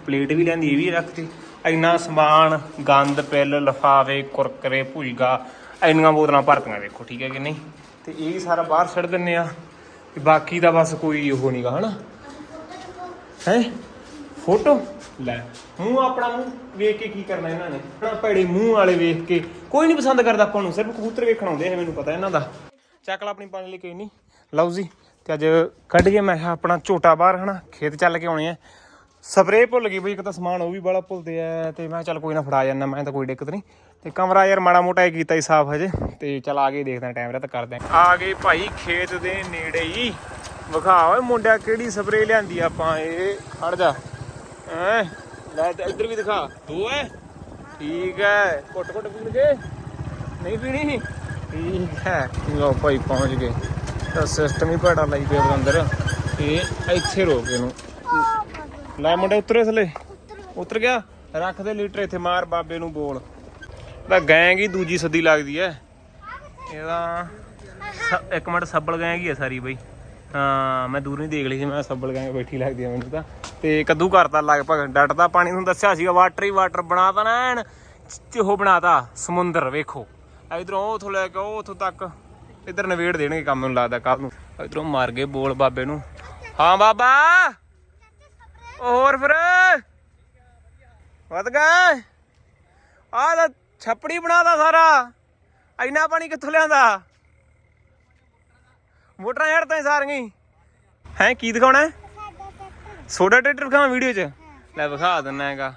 ਪਲੇਟ ਵੀ ਲੈਂਦੀ ਇਹ ਵੀ ਰੱਖਤੀ ਇੰਨਾ ਸਮਾਨ, ਗੰਦ, ਪਿੱਲ ਲਫਾਵੇ ਕੁਰਕਰੇ ਭੁਜਗਾ ਇੰਨੀਆਂ ਬੋਤਲਾਂ ਭਰਤੀਆਂ ਵੇਖੋ, ਠੀਕ ਹੈ ਕਿ ਨਹੀਂ? ਤੇ ਇਹ ਵੀ ਸਾਰਾ ਬਾਹਰ ਛੱਡ ਦਿੰਨੇ ਆ। ਬਾਕੀ ਦਾ ਬਸ ਕੋਈ ਉਹ ਨਹੀਂਗਾ ਹਨਾ? ਹੈ? ਫੋਟੋ? ਲੈ, ਮੂੰਹ ਆਪਣਾ ਮੂੰਹ ਵੇਖ ਕੇ ਕੀ ਕਰਨਾ ਇਹਨਾਂ ਨੇ? ਆਪਣਾ ਭੈੜੇ ਮੂੰਹ ਵਾਲੇ ਵੇਖ ਕੇ। ਕੋਈ ਨਹੀਂ ਪਸੰਦ ਕਰਦਾ ਆਪਾਂ ਨੂੰ, ਸਿਰਫ ਕਬੂਤਰ ਵੇਖਣ ਆਉਂਦੇ ਆ ਮੈਨੂੰ ਪਤਾ ਇਹਨਾਂ ਦਾ। ਚੱਕ ਲਾ ਆਪਣੀ ਪਾਣੀ ਲਈ, ਕੋਈ ਨਹੀਂ ਲਓ ਜੀ, ਤੇ ਅੱਜ ਕੱਢ ਕੇ ਮੈਂ ਕਿਹਾ ਆਪਣਾ ਝੋਟਾ ਬਾਹਰ, ਹਨਾ? ਖੇਤ ਚੱਲ ਕੇ ਆਉਣੇ ਆ। ਸਪਰੇਅ ਭੁੱਲ ਗਈ ਬਈ, ਇੱਕ ਤਾਂ ਸਮਾਨ ਉਹ ਵੀ ਬੜਾ ਭੁੱਲਦੇ ਆ, ਤੇ ਮੈਂ ਕਿਹਾ ਚੱਲ ਕੋਈ ਨਾ ਫੜਾ ਜਾਂਦਾ, ਮੈਂ ਤਾਂ ਕੋਈ ਦਿੱਕਤ ਨਹੀਂ ਤੇ ਕਮਰਾ ਯਾਰ ਮਾੜਾ ਮੋਟਾ ਹੀ ਕੀਤਾ ਹੀ ਸਾਫ਼ ਹਜੇ, ਤੇ ਚੱਲ ਆ ਕੇ ਦੇਖਦਾ ਟਾਈਮ ਤਾਂ ਕਰਦੇ ਆ ਆ ਗਏ ਭਾਈ ਖੇਤ ਦੇ ਨੇੜੇ ਹੀ। ਵਿਖਾ, ਓਏ ਮੁੰਡਿਆ ਕਿਹੜੀ ਸਪਰੇਅ ਲਿਆਂਦੀ ਆਪਾਂ, ਇਹ ਖੜ ਜਾ। ਲੈ ਤੇ ਇੱਧਰ ਵੀ ਦਿਖਾ। ਦੋ ਐ? ਠੀਕ ਹੈ ਘੁੱਟ ਘੁੱਟ ਪੀਣਗੇ ਨਹੀਂ ਪੀਣੀ? ਠੀਕ ਹੈ ਲੋ ਭਾਈ ਪਹੁੰਚ ਗਏ। ਤਾਂ ਸਿਸਟਮ ਹੀ ਭੜਾ ਲਾਈ ਪਿਆ ਅੰਦਰ। ਤੇ ਇੱਥੇ ਰੋਕ ਇਹਨੂੰ। ਲੈ ਮੁੰਡੇ ਉਤਰੇ ਥੱਲੇ ਉਤਰ ਗਿਆ। ਰੱਖ ਦੇ ਲੀਟਰ ਇੱਥੇ ਮਾਰ ਬਾਬੇ ਨੂੰ ਬੋਲ। ਤਾਂ ਗੈਂਗ ਹੀ ਦੂਜੀ ਸੱਦੀ ਲੱਗਦੀ ਐ। ਇਹਦਾ ਇੱਕ ਮਿੰਟ ਸੱਬਲ ਗੈਂਗ ਹੀ ਐ ਸਾਰੀ ਬਈ। ਹਾਂ ਮੈਂ ਦੂਰ ਨਹੀਂ ਦੇਖ ਲਈ ਸੀ ਮੈਂ ਸੱਬਲ ਗੈਂਗ ਬੈਠੀ ਲੱਗਦੀ ਐ ਮੈਨੂੰ ਤਾਂ। ਤੇ ਕੱਦੂ ਕਰਤਾ ਲਗਭਗ ਡਟਦਾ ਪਾਣੀ ਨੂੰ ਦੱਸਿਆ ਸੀਗਾ ਵਾਟਰ ਹੀ ਵਾਟਰ ਬਣਾਤਾ ਨਾ ਐਨ, ਚ- ਉਹ ਬਣਾਤਾ ਸਮੁੰਦਰ, ਵੇਖੋ। ਇਧਰੋਂ ਉਥੋਂ ਲੈ ਕੇ ਉਹ ਉਥੋਂ ਤੱਕ। ਇਧਰ ਨਵੇੜ ਦੇਣਗੇ ਕੰਮ ਨੂੰ ਲੱਗਦਾ ਕੱਲ ਨੂੰ। ਇਧਰੋਂ ਮਾਰ ਗਏ ਬੋਲ ਬਾਬੇ ਨੂੰ। ਹਾਂ ਬਾਬਾ! ਹੋਰ ਫਿਰ? ਵਧ ਗਏ? ਆਹ ਤਾਂ ਛੱਪੜੀ ਬਣਾਦਾ ਸਾਰਾ। ਇੰਨਾ ਪਾਣੀ ਕਿੱਥੋਂ ਲਿਆਂਦਾ? ਮੋਟਰਾਂ ਯਾਰ ਤਾਂ ਸਾਰੀਆਂ ਹੀ। ਹੈ, ਕੀ ਦਿਖਾਉਣਾ? ਸੋਡਾ ਟਰੈਕਟਰ ਦਿਖਾਵਾਂ ਵੀਡੀਓ 'ਚ? ਲੈ ਵਿਖਾ ਦਿੰਨਾ ਹੈਗਾ।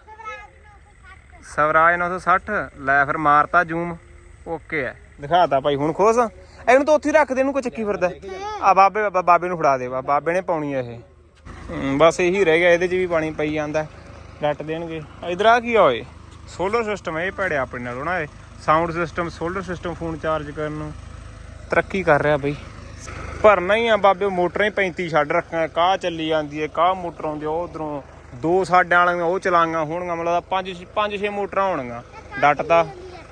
ਸਵਰਾਜ 960 ਲੈ ਫਿਰ ਮਾਰਤਾ ਜ਼ੂਮ। ਓਕੇ ਹੈ ਦਿਖਾਤਾ ਭਾਈ ਹੁਣ ਖੋਸ। ਇਹਨੂੰ ਤਾਂ ਉੱਥੇ ਰੱਖ ਦੇ ਇਹਨੂੰ ਕੋਈ ਚੱਕੀ ਫਿਰਦਾ। ਆ ਬਾਬੇ ਬਾਬਾ- ਨੂੰ ਫੜਾ ਦੇ ਬਾਬੇ ਨੇ ਪਾਉਣੀ ਆ ਇਹ। ਬਸ ਇਹੀ ਰਹਿ ਗਿਆ ਇਹਦੇ 'ਚ ਵੀ ਪਾਣੀ ਪਈ ਜਾਂਦਾ ਰੱਟ ਦੇਣਗੇ। ਇਧਰ ਆ ਕੀ ਆ ਓਏ? ਸੋਲਰ ਸਿਸਟਮ ਇਹ ਭੜਿਆ ਆਪਣੇ ਨਾਲ ਨਾ ਇਹ। Sound system solar system phone charge ਕਰਨ ਨੂੰ। ਤਰੱਕੀ ਕਰ ਰਿਹਾ ਬਈ। ਭਰਨਾ ਹੀ ਆ ਬਾਬੇ, ਮੋਟਰਾਂ ਹੀ 35 ਛੱਡ ਰੱਖਾਂ। ਕਾਹ ਚੱਲੀ ਜਾਂਦੀ ਹੈ ਕਾਹ ਮੋਟਰ ਆਉਂਦੀ ਉਧਰੋਂ ਦੋ ਸਾਡਿਆਂ ਵਾਲੀਆਂ ਉਹ ਚਲਾਈਆਂ ਹੋਣਗੀਆਂ, ਮਤਲਬ ਪੰਜ ਪੰਜ ਛੇ ਮੋਟਰਾਂ ਹੋਣਗੀਆਂ। ਡੱਟ ਤਾਂ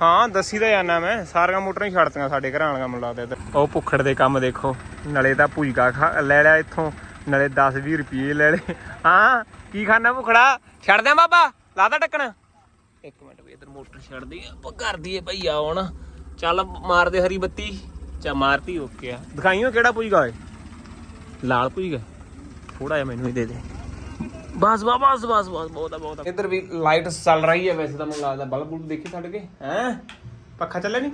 ਹਾਂ, ਦੱਸੀ ਤਾਂ ਜਾਣਾ ਮੈਂ, ਸਾਰੀਆਂ ਮੋਟਰਾਂ ਹੀ ਛੱਡਤੀਆਂ ਸਾਡੇ ਘਰਾਂ ਵਾਲੀਆਂ ਮੈਨੂੰ ਲੱਗਦਾ ਇੱਧਰ। ਉਹ ਭੁੱਖੜ ਦੇ ਕੰਮ ਦੇਖੋ, ਨਲੇ ਤਾਂ ਭੁਜਗਾ ਖਾ ਲੈ ਲਿਆ ਇੱਥੋਂ, ਨਲੇ 10 20 ਰੁਪਏ ਲੈ ਲਏ। ਹਾਂ, ਕੀ ਖਾਣਾ ਭੁੱਖੜਾ? ਛੱਡ ਦਿਆਂ ਬਾਬਾ ਲਾਦਾ ਟੱਕਣ ਇੱਕ ਮਿੰਟ ਵੀ ਇੱਧਰ ਮੋਟਰ ਛੱਡ ਦੀ ਆਪਾਂ ਕਰ ਦਈਏ ਭਈਆ ਹੁਣ। ਚੱਲ ਮਾਰਦੇ ਹਰੀ ਬੱਤੀ। ਚਾ ਮਾਰਤੀ ਓਕੇ ਆ। ਦਿਖਾਈਓ ਕਿਹੜਾ ਪੁੱਜਗਾ ਓਏ ਲਾਲ ਪੁੱਜਗਾ ਥੋੜਾ ਜਿਹਾ ਮੈਨੂੰ ਹੀ ਦੇ ਦੇ। ਬਸ ਬਸ ਬਸ ਬਸ ਬਸ ਬਹੁਤ ਆ ਬਹੁਤ ਆ। ਇੱਧਰ ਵੀ ਲਾਈਟ ਚੱਲ ਰਹੀ ਹੈ ਵੈਸੇ ਤਾਂ ਮੈਨੂੰ ਲੱਗਦਾ ਬਲਬ ਬੁਲਬ ਦੇਖੀ ਛੱਡ ਕੇ। ਹੈ? ਪੱਖਾ ਚੱਲੇ ਨਹੀਂ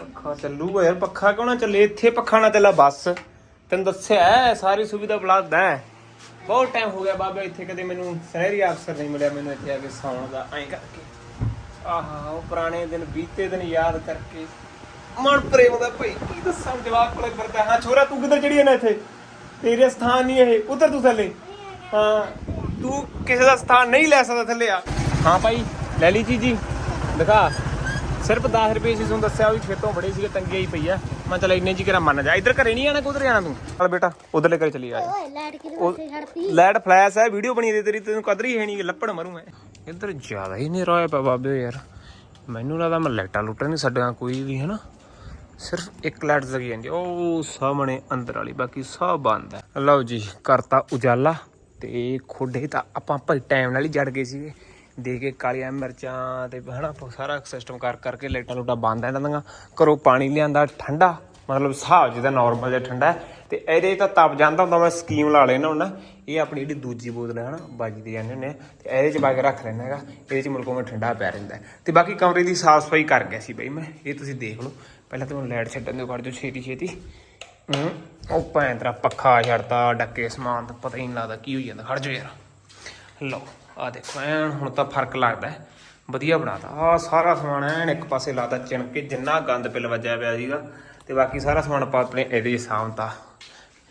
ਪੱਖਾ ਚੱਲੂਗਾ ਯਾਰ ਪੱਖਾ ਕਿਉਂ ਨਾ ਚੱਲੇ? ਇੱਥੇ ਪੱਖਾ ਨਾ ਚੱਲਾ ਬਸ। ਤੈਨੂੰ ਦੱਸਿਆ ਸਾਰੀ ਸੁਵਿਧਾ ਉਪਲਬਧ ਹੈ। ਬਹੁਤ ਟਾਈਮ ਹੋ ਗਿਆ ਬਾਬਾ ਇੱਥੇ ਕਦੇ ਮੈਨੂੰ ਸ਼ਹਿਰੀ ਅਫਸਰ ਨਹੀਂ ਮਿਲਿਆ ਮੈਨੂੰ ਇੱਥੇ ਆ ਕੇ ਸੌਣ ਦਾ। ਐਂ ਕਰਕੇ। ਆਹਾ ਉਹ ਪੁਰਾਣੇ ਦਿਨ ਬੀਤੇ ਦਿਨ ਯਾਦ ਕਰਕੇ। ਮਨ ਪ੍ਰੇਮ ਦਾ ਭਾਈ ਕੀ ਦੱਸਾਂ ਜਵਾਕ ਕੋਲੇ ਫਿਰਦਾ ਹਾਂ ਛੋਰਾ ਤੂੰ ਕਿੱਧਰ ਚੜੀ ਨਾ ਇੱਥੇ? ਤੇਰੇ ਸਥਾਨ ਨਹੀਂ ਇਹ ਉਧਰ ਤੂੰ ਥੱਲੇ। ਹਾਂ ਤੂੰ ਕਿਸੇ ਦਾ ਸਥਾਨ ਨਹੀਂ ਲੈ ਸਕਦਾ ਥੱਲੇ ਆ। ਹਾਂ ਭਾਈ ਲੈ ਲਈ ਚੀਜ਼ੀ ਦਿਖਾ। ਸਿਰਫ 10 ਰੁਪਏ ਸੀ ਤੁਹਾਨੂੰ ਦੱਸਿਆ ਵੀ ਖੇਤੋਂ ਬੜੇ ਸੀਗੇ ਤੰਗੀ ਆਈ ਪਈ ਆ। ਮੈਂ ਚਲ ਇੰਨੇ ਜੀ ਕਰਾ ਮੰਨ ਜਾ। ਇੱਧਰ ਘਰੇ ਨਹੀਂ ਆਣਾ ਉਧਰ ਜਾਣਾ ਤੂੰ? ਚੱਲ ਬੇਟਾ ਉਧਰਲੇ ਘਰੇ ਚਲੀ ਆ ਓਏ ਲਾਈਟ ਕਿਹਦੇ ਵਾਸਤੇ ਛੱਡਤੀ? ਲੈਟ ਫਲੈਸ਼ ਹੈ ਵੀਡੀਓ ਬਣੀ ਦੇ ਤੇਰੀ ਤੈਨੂੰ ਕਦਰ ਹੀ ਹੈ ਨਹੀਂ ਲੱਪੜ ਮਰੂ ਮੈਂ। ਇੱਧਰ ਜ਼ਿਆਦਾ ਹੀ ਨਹੀਂ ਰੋਇਆ ਪਿਆ ਬਾਬੇ ਯਾਰ। ਮੈਨੂੰ ਲੱਗਦਾ ਮੈਂ ਲਾਈਟਾਂ ਲੁੱਟਾਂ ਨਹੀਂ ਛੱਡਾਂ ਕੋਈ ਵੀ ਹਨਾ? ਸਿਰਫ ਇੱਕ ਲਾਈਟ ਜਗੀ ਜਾਂਦੀ ਉਹ ਸਾਹਮਣੇ ਅੰਦਰ ਵਾਲੀ, ਬਾਕੀ ਸਭ ਬੰਦ ਹੈ ਲਓ ਜੀ, ਕਰਤਾ ਉਜਾਲਾ, ਤੇ ਖੋਡੇ ਤਾਂ ਆਪਾਂ ਭਾਈ ਟਾਈਮ ਨਾਲ ਹੀ ਜੜ ਗਏ ਸੀਗੇ। ਦੇ ਕੇ ਕਾਲੀਆਂ ਮਿਰਚਾਂ ਤੇ ਹਨਾ ਸਾਰਾ ਸਿਸਟਮ ਕਰ ਕਰਕੇ ਲਾਈਟਾਂ ਲੂਟਾਂ ਬੰਦ ਆ ਇਹਨਾਂ ਘਰੋਂ ਪਾਣੀ ਲਿਆਂਦਾ, ਠੰਡਾ, ਮਤਲਬ ਹਿਸਾਬ ਜਿਹਦਾ ਨਾਰਮਲ ਜਿਹਾ ਠੰਡਾ ਹੈ। ਤੇ ਇਹਦੇ 'ਚ ਤਾਂ ਤਪ ਜਾਂਦਾ ਹੁੰਦਾ, ਮੈਂ ਸਕੀਮ ਲਾ ਲੈਣਾ ਹੁੰਦਾ। ਇਹ ਆਪਣੀ ਜਿਹੜੀ ਦੂਜੀ ਬੋਤਲ ਹੈ ਨਾ ਬਾਜੀ ਦੇ ਜਾਂਦੇ ਹੁੰਦੇ ਆ। ਤੇ ਇਹਦੇ 'ਚ ਪਾ ਕੇ ਰੱਖ ਲੈਣਾ ਹੈਗਾ, ਇਹਦੇ 'ਚ ਮੁਲਕੋਂ ਮੈਂ ਠੰਡਾ ਪੈ ਰਹਿੰਦਾ ਹੈ। ਤੇ ਬਾਕੀ ਕਮਰੇ ਦੀ ਸਾਫ਼ ਸਫ਼ਾਈ ਕਰ ਗਿਆ ਸੀ ਬਈ ਮੈਂ, ਇਹ ਤੁਸੀਂ ਦੇਖ ਲਓ। ਪਹਿਲਾਂ ਤੁਹਾਨੂੰ ਲਾਈਟ ਛੱਡਣ ਦਿਓ ਕਰ ਦਿਓ ਛੇਤੀ ਛੇਤੀ ਹੂੰ। ਉਹ ਭੈਣ ਤੇਰਾ ਪੱਖਾ ਛੱਡਤਾ ਡੱਕੇ ਸਮਾਨ ਤਾਂ ਪਤਾ ਹੀ ਨਹੀਂ ਲੱਗਦਾ ਕੀ ਹੋਈ ਜਾਂਦਾ ਖੜ ਜਾਓ ਯਾਰ। ਲਓ ਆ ਦੇਖੋ ਐਨ ਹੁਣ ਤਾਂ ਫ਼ਰਕ ਲੱਗਦਾ। ਵਧੀਆ ਬਣਾਤਾ। ਆ ਸਾਰਾ ਸਮਾਨ ਐਨ ਇੱਕ ਪਾਸੇ ਲਾਤਾ ਚਿਣ ਕੇ ਜਿੰਨਾ ਗੰਦ ਪਿਲ ਵੱਜਿਆ ਪਿਆ ਸੀਗਾ ਤੇ ਬਾਕੀ ਸਾਰਾ ਸਮਾਨ ਆਪਾਂ ਆਪਣੇ ਇਹਦੇ ਸਾਂਭਤਾ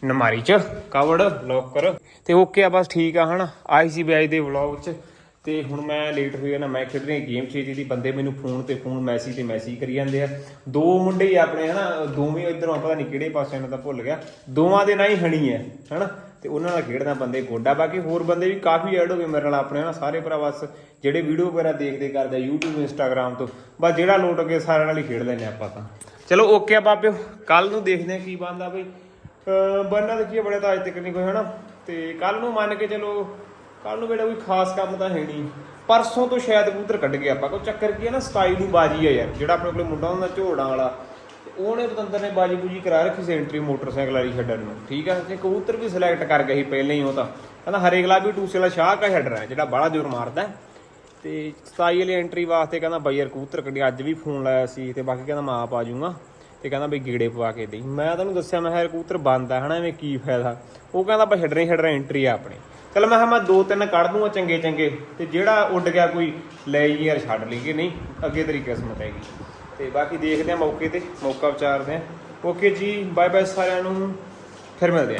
ਨਮਾਰੀ 'ਚ ਕਵੜ ਲੋਕਰ। ਤੇ ਓਕੇ ਆ ਬਸ ਠੀਕ ਆ ਹਨਾ? ਆਈ ਸੀ ਬੈਜ ਦੇ ਵਲੌਗ 'ਚ। ਤੇ ਹੁਣ ਮੈਂ ਲੇਟ ਹੋ ਨਾ, ਮੈਂ ਖੇਡ ਰਿਹਾ ਗੇਮ ਛੇਤੀ ਦੀ ਬੰਦੇ ਮੈਨੂੰ ਫੋਨ ਤੇ ਫੋਨ ਮੈਸੇਜ ਤੇ ਮੈਸੇਜ ਕਰੀ ਜਾਂਦੇ ਆ। ਦੋ ਮੁੰਡੇ ਹੀ ਆਪਣੇ, ਹਨਾ, ਦੋਵੇਂ ਇਧਰੋਂ ਪਤਾ ਨਹੀਂ ਕਿਹੜੇ ਪਾਸੇ ਇਹਨਾਂ ਤਾਂ ਭੁੱਲ ਗਿਆ। ਦੋਵਾਂ ਦੇ ਨਾਲ ਹੀ ਹਣੀ ਹੈ ਹਨਾ, ਤੇ ਉਹਨਾਂ ਨਾਲ ਖੇਡਦਾ ਬੰਦੇ ਗੋਡਾ। ਬਾਕੀ ਹੋਰ ਬੰਦੇ ਵੀ ਕਾਫੀ ਐਡ ਹੋ ਗਏ ਮੇਰੇ ਨਾਲ ਆਪਣੇ, ਹਨਾ, ਸਾਰੇ ਭਰਾ ਬਸ ਜਿਹੜੇ ਵੀਡੀਓ ਵਗੈਰਾ ਦੇਖਦੇ ਕਰਦੇ ਆ, YouTube, Instagram ਤੋਂ, ਬਸ ਜਿਹੜਾ ਲੋਟ ਅੱਗੇ ਸਾਰਿਆਂ ਨਾਲ ਹੀ ਖੇਡ ਲੈਨੇ ਆਪਾਂ ਤਾਂ। ਚਲੋ ਓਕੇ ਆ ਬਾਬਿਓ ਕੱਲ ਨੂੰ ਦੇਖਦੇ ਆ ਕੀ ਬਣਦਾ ਬਈ। ਬੰਨਾ ਦੇਖੀਏ ਬੜੇ ਤਾਂ ਅੱਜ ਤੱਕ ਨਹੀਂ ਕੋਈ, ਹਨਾ, ਤੇ ਕੱਲ ਨੂੰ ਮੰਨ ਕੇ ਚਲੋ ਕੱਲ ਨੂੰ ਬੇਟਾ ਕੋਈ ਖਾਸ ਕੰਮ ਤਾਂ ਹੈ ਨਹੀਂ। ਪਰਸੋਂ ਤੋਂ ਸ਼ਾਇਦ ਕਬੂਤਰ ਕੱਢ ਗਏ ਆਪਾਂ, ਕੋਈ ਚੱਕਰ ਕੀ ਹੈ ਨਾ ਸਟਾਈਲ ਨੂੰ ਬਾਜੀ ਆ ਯਾਰ, ਜਿਹੜਾ ਆਪਣੇ ਕੋਲੇ ਮੁੰਡਾ ਹੁੰਦਾ ਝੋੜਾਂ ਵਾਲਾ ਉਹਨੇ ਪਤੰਦਰ ਨੇ ਬਾਜੀ ਬੂਜੀ ਕਰਾ ਰੱਖੀ ਸੀ ਐਂਟਰੀ ਮੋਟਰਸਾਈਕਲ ਵਾਲੀ ਛੱਡਣ ਨੂੰ, ਠੀਕ ਹੈ ਤੇ ਕਬੂਤਰ ਵੀ ਸਿਲੈਕਟ ਕਰ ਗਏ ਸੀ ਪਹਿਲਾਂ ਹੀ ਉਹ ਤਾਂ। ਕਹਿੰਦਾ ਹਰੇ ਵੀ ਟੂਸੇ ਵਾਲਾ ਸ਼ਾਹ ਕਾ ਛੱਡ ਰਿਹਾ ਜਿਹੜਾ ਬੜਾ ਜ਼ੋਰ ਮਾਰਦਾ ਹੈ। ਤੇ 27 ਵਾਲੀ ਐਂਟਰੀ ਵਾਸਤੇ ਕਹਿੰਦਾ ਬਾਈ ਯਾਰ ਕਬੂਤਰ ਕੱਢਿਆ, ਅੱਜ ਵੀ ਫੋਨ ਲਾਇਆ ਸੀ, ਤੇ ਬਾਕੀ ਕਹਿੰਦਾ ਮਾਂ ਆਪ ਆ ਜਾਊਂਗਾ। ਤੇ ਕਹਿੰਦਾ ਬਈ ਗੀੜੇ ਪਵਾ ਕੇ ਦੇਈ। ਮੈਂ ਤੁਹਾਨੂੰ ਦੱਸਿਆ, ਮੈਂ ਕਿਹਾ ਕਬੂਤਰ ਬੰਦ ਆ ਹਨਾ, ਐਵੇਂ ਕੀ ਫਾਇਦਾ? ਉਹ ਕਹਿੰਦਾ ਬਈ ਛੱਡਣੀ ਛੱਡਣਾ ਐਂਟਰੀ ਆ ਆਪਣੀ। ਚਲ ਮੈਂ ਕਿਹਾ ਮੈਂ ਦੋ ਤਿੰਨ ਕੱਢ ਦੂੰਗਾ ਚੰਗੇ ਚੰਗੇ, ਤੇ ਜਿਹੜਾ ਉੱਡ ਗਿਆ ਕੋਈ, ਲੈ ਜੀ ਯਾਰ ਛੱਡ ਲਈਏ ਨਹੀਂ? ਅੱਗੇ ਤੇਰੀ ਕਿਸਮਤ ਹੈਗੀ। ਤੇ ਬਾਕੀ ਦੇਖਦੇ ਆ ਮੌਕੇ ਤੇ, ਮੌਕਾ ਵਿਚਾਰਦੇ ਆ। ਓਕੇ ਜੀ ਬਾਏ ਬਾਏ ਸਾਰਿਆਂ ਨੂੰ, ਫਿਰ ਮਿਲਦੇ ਆ।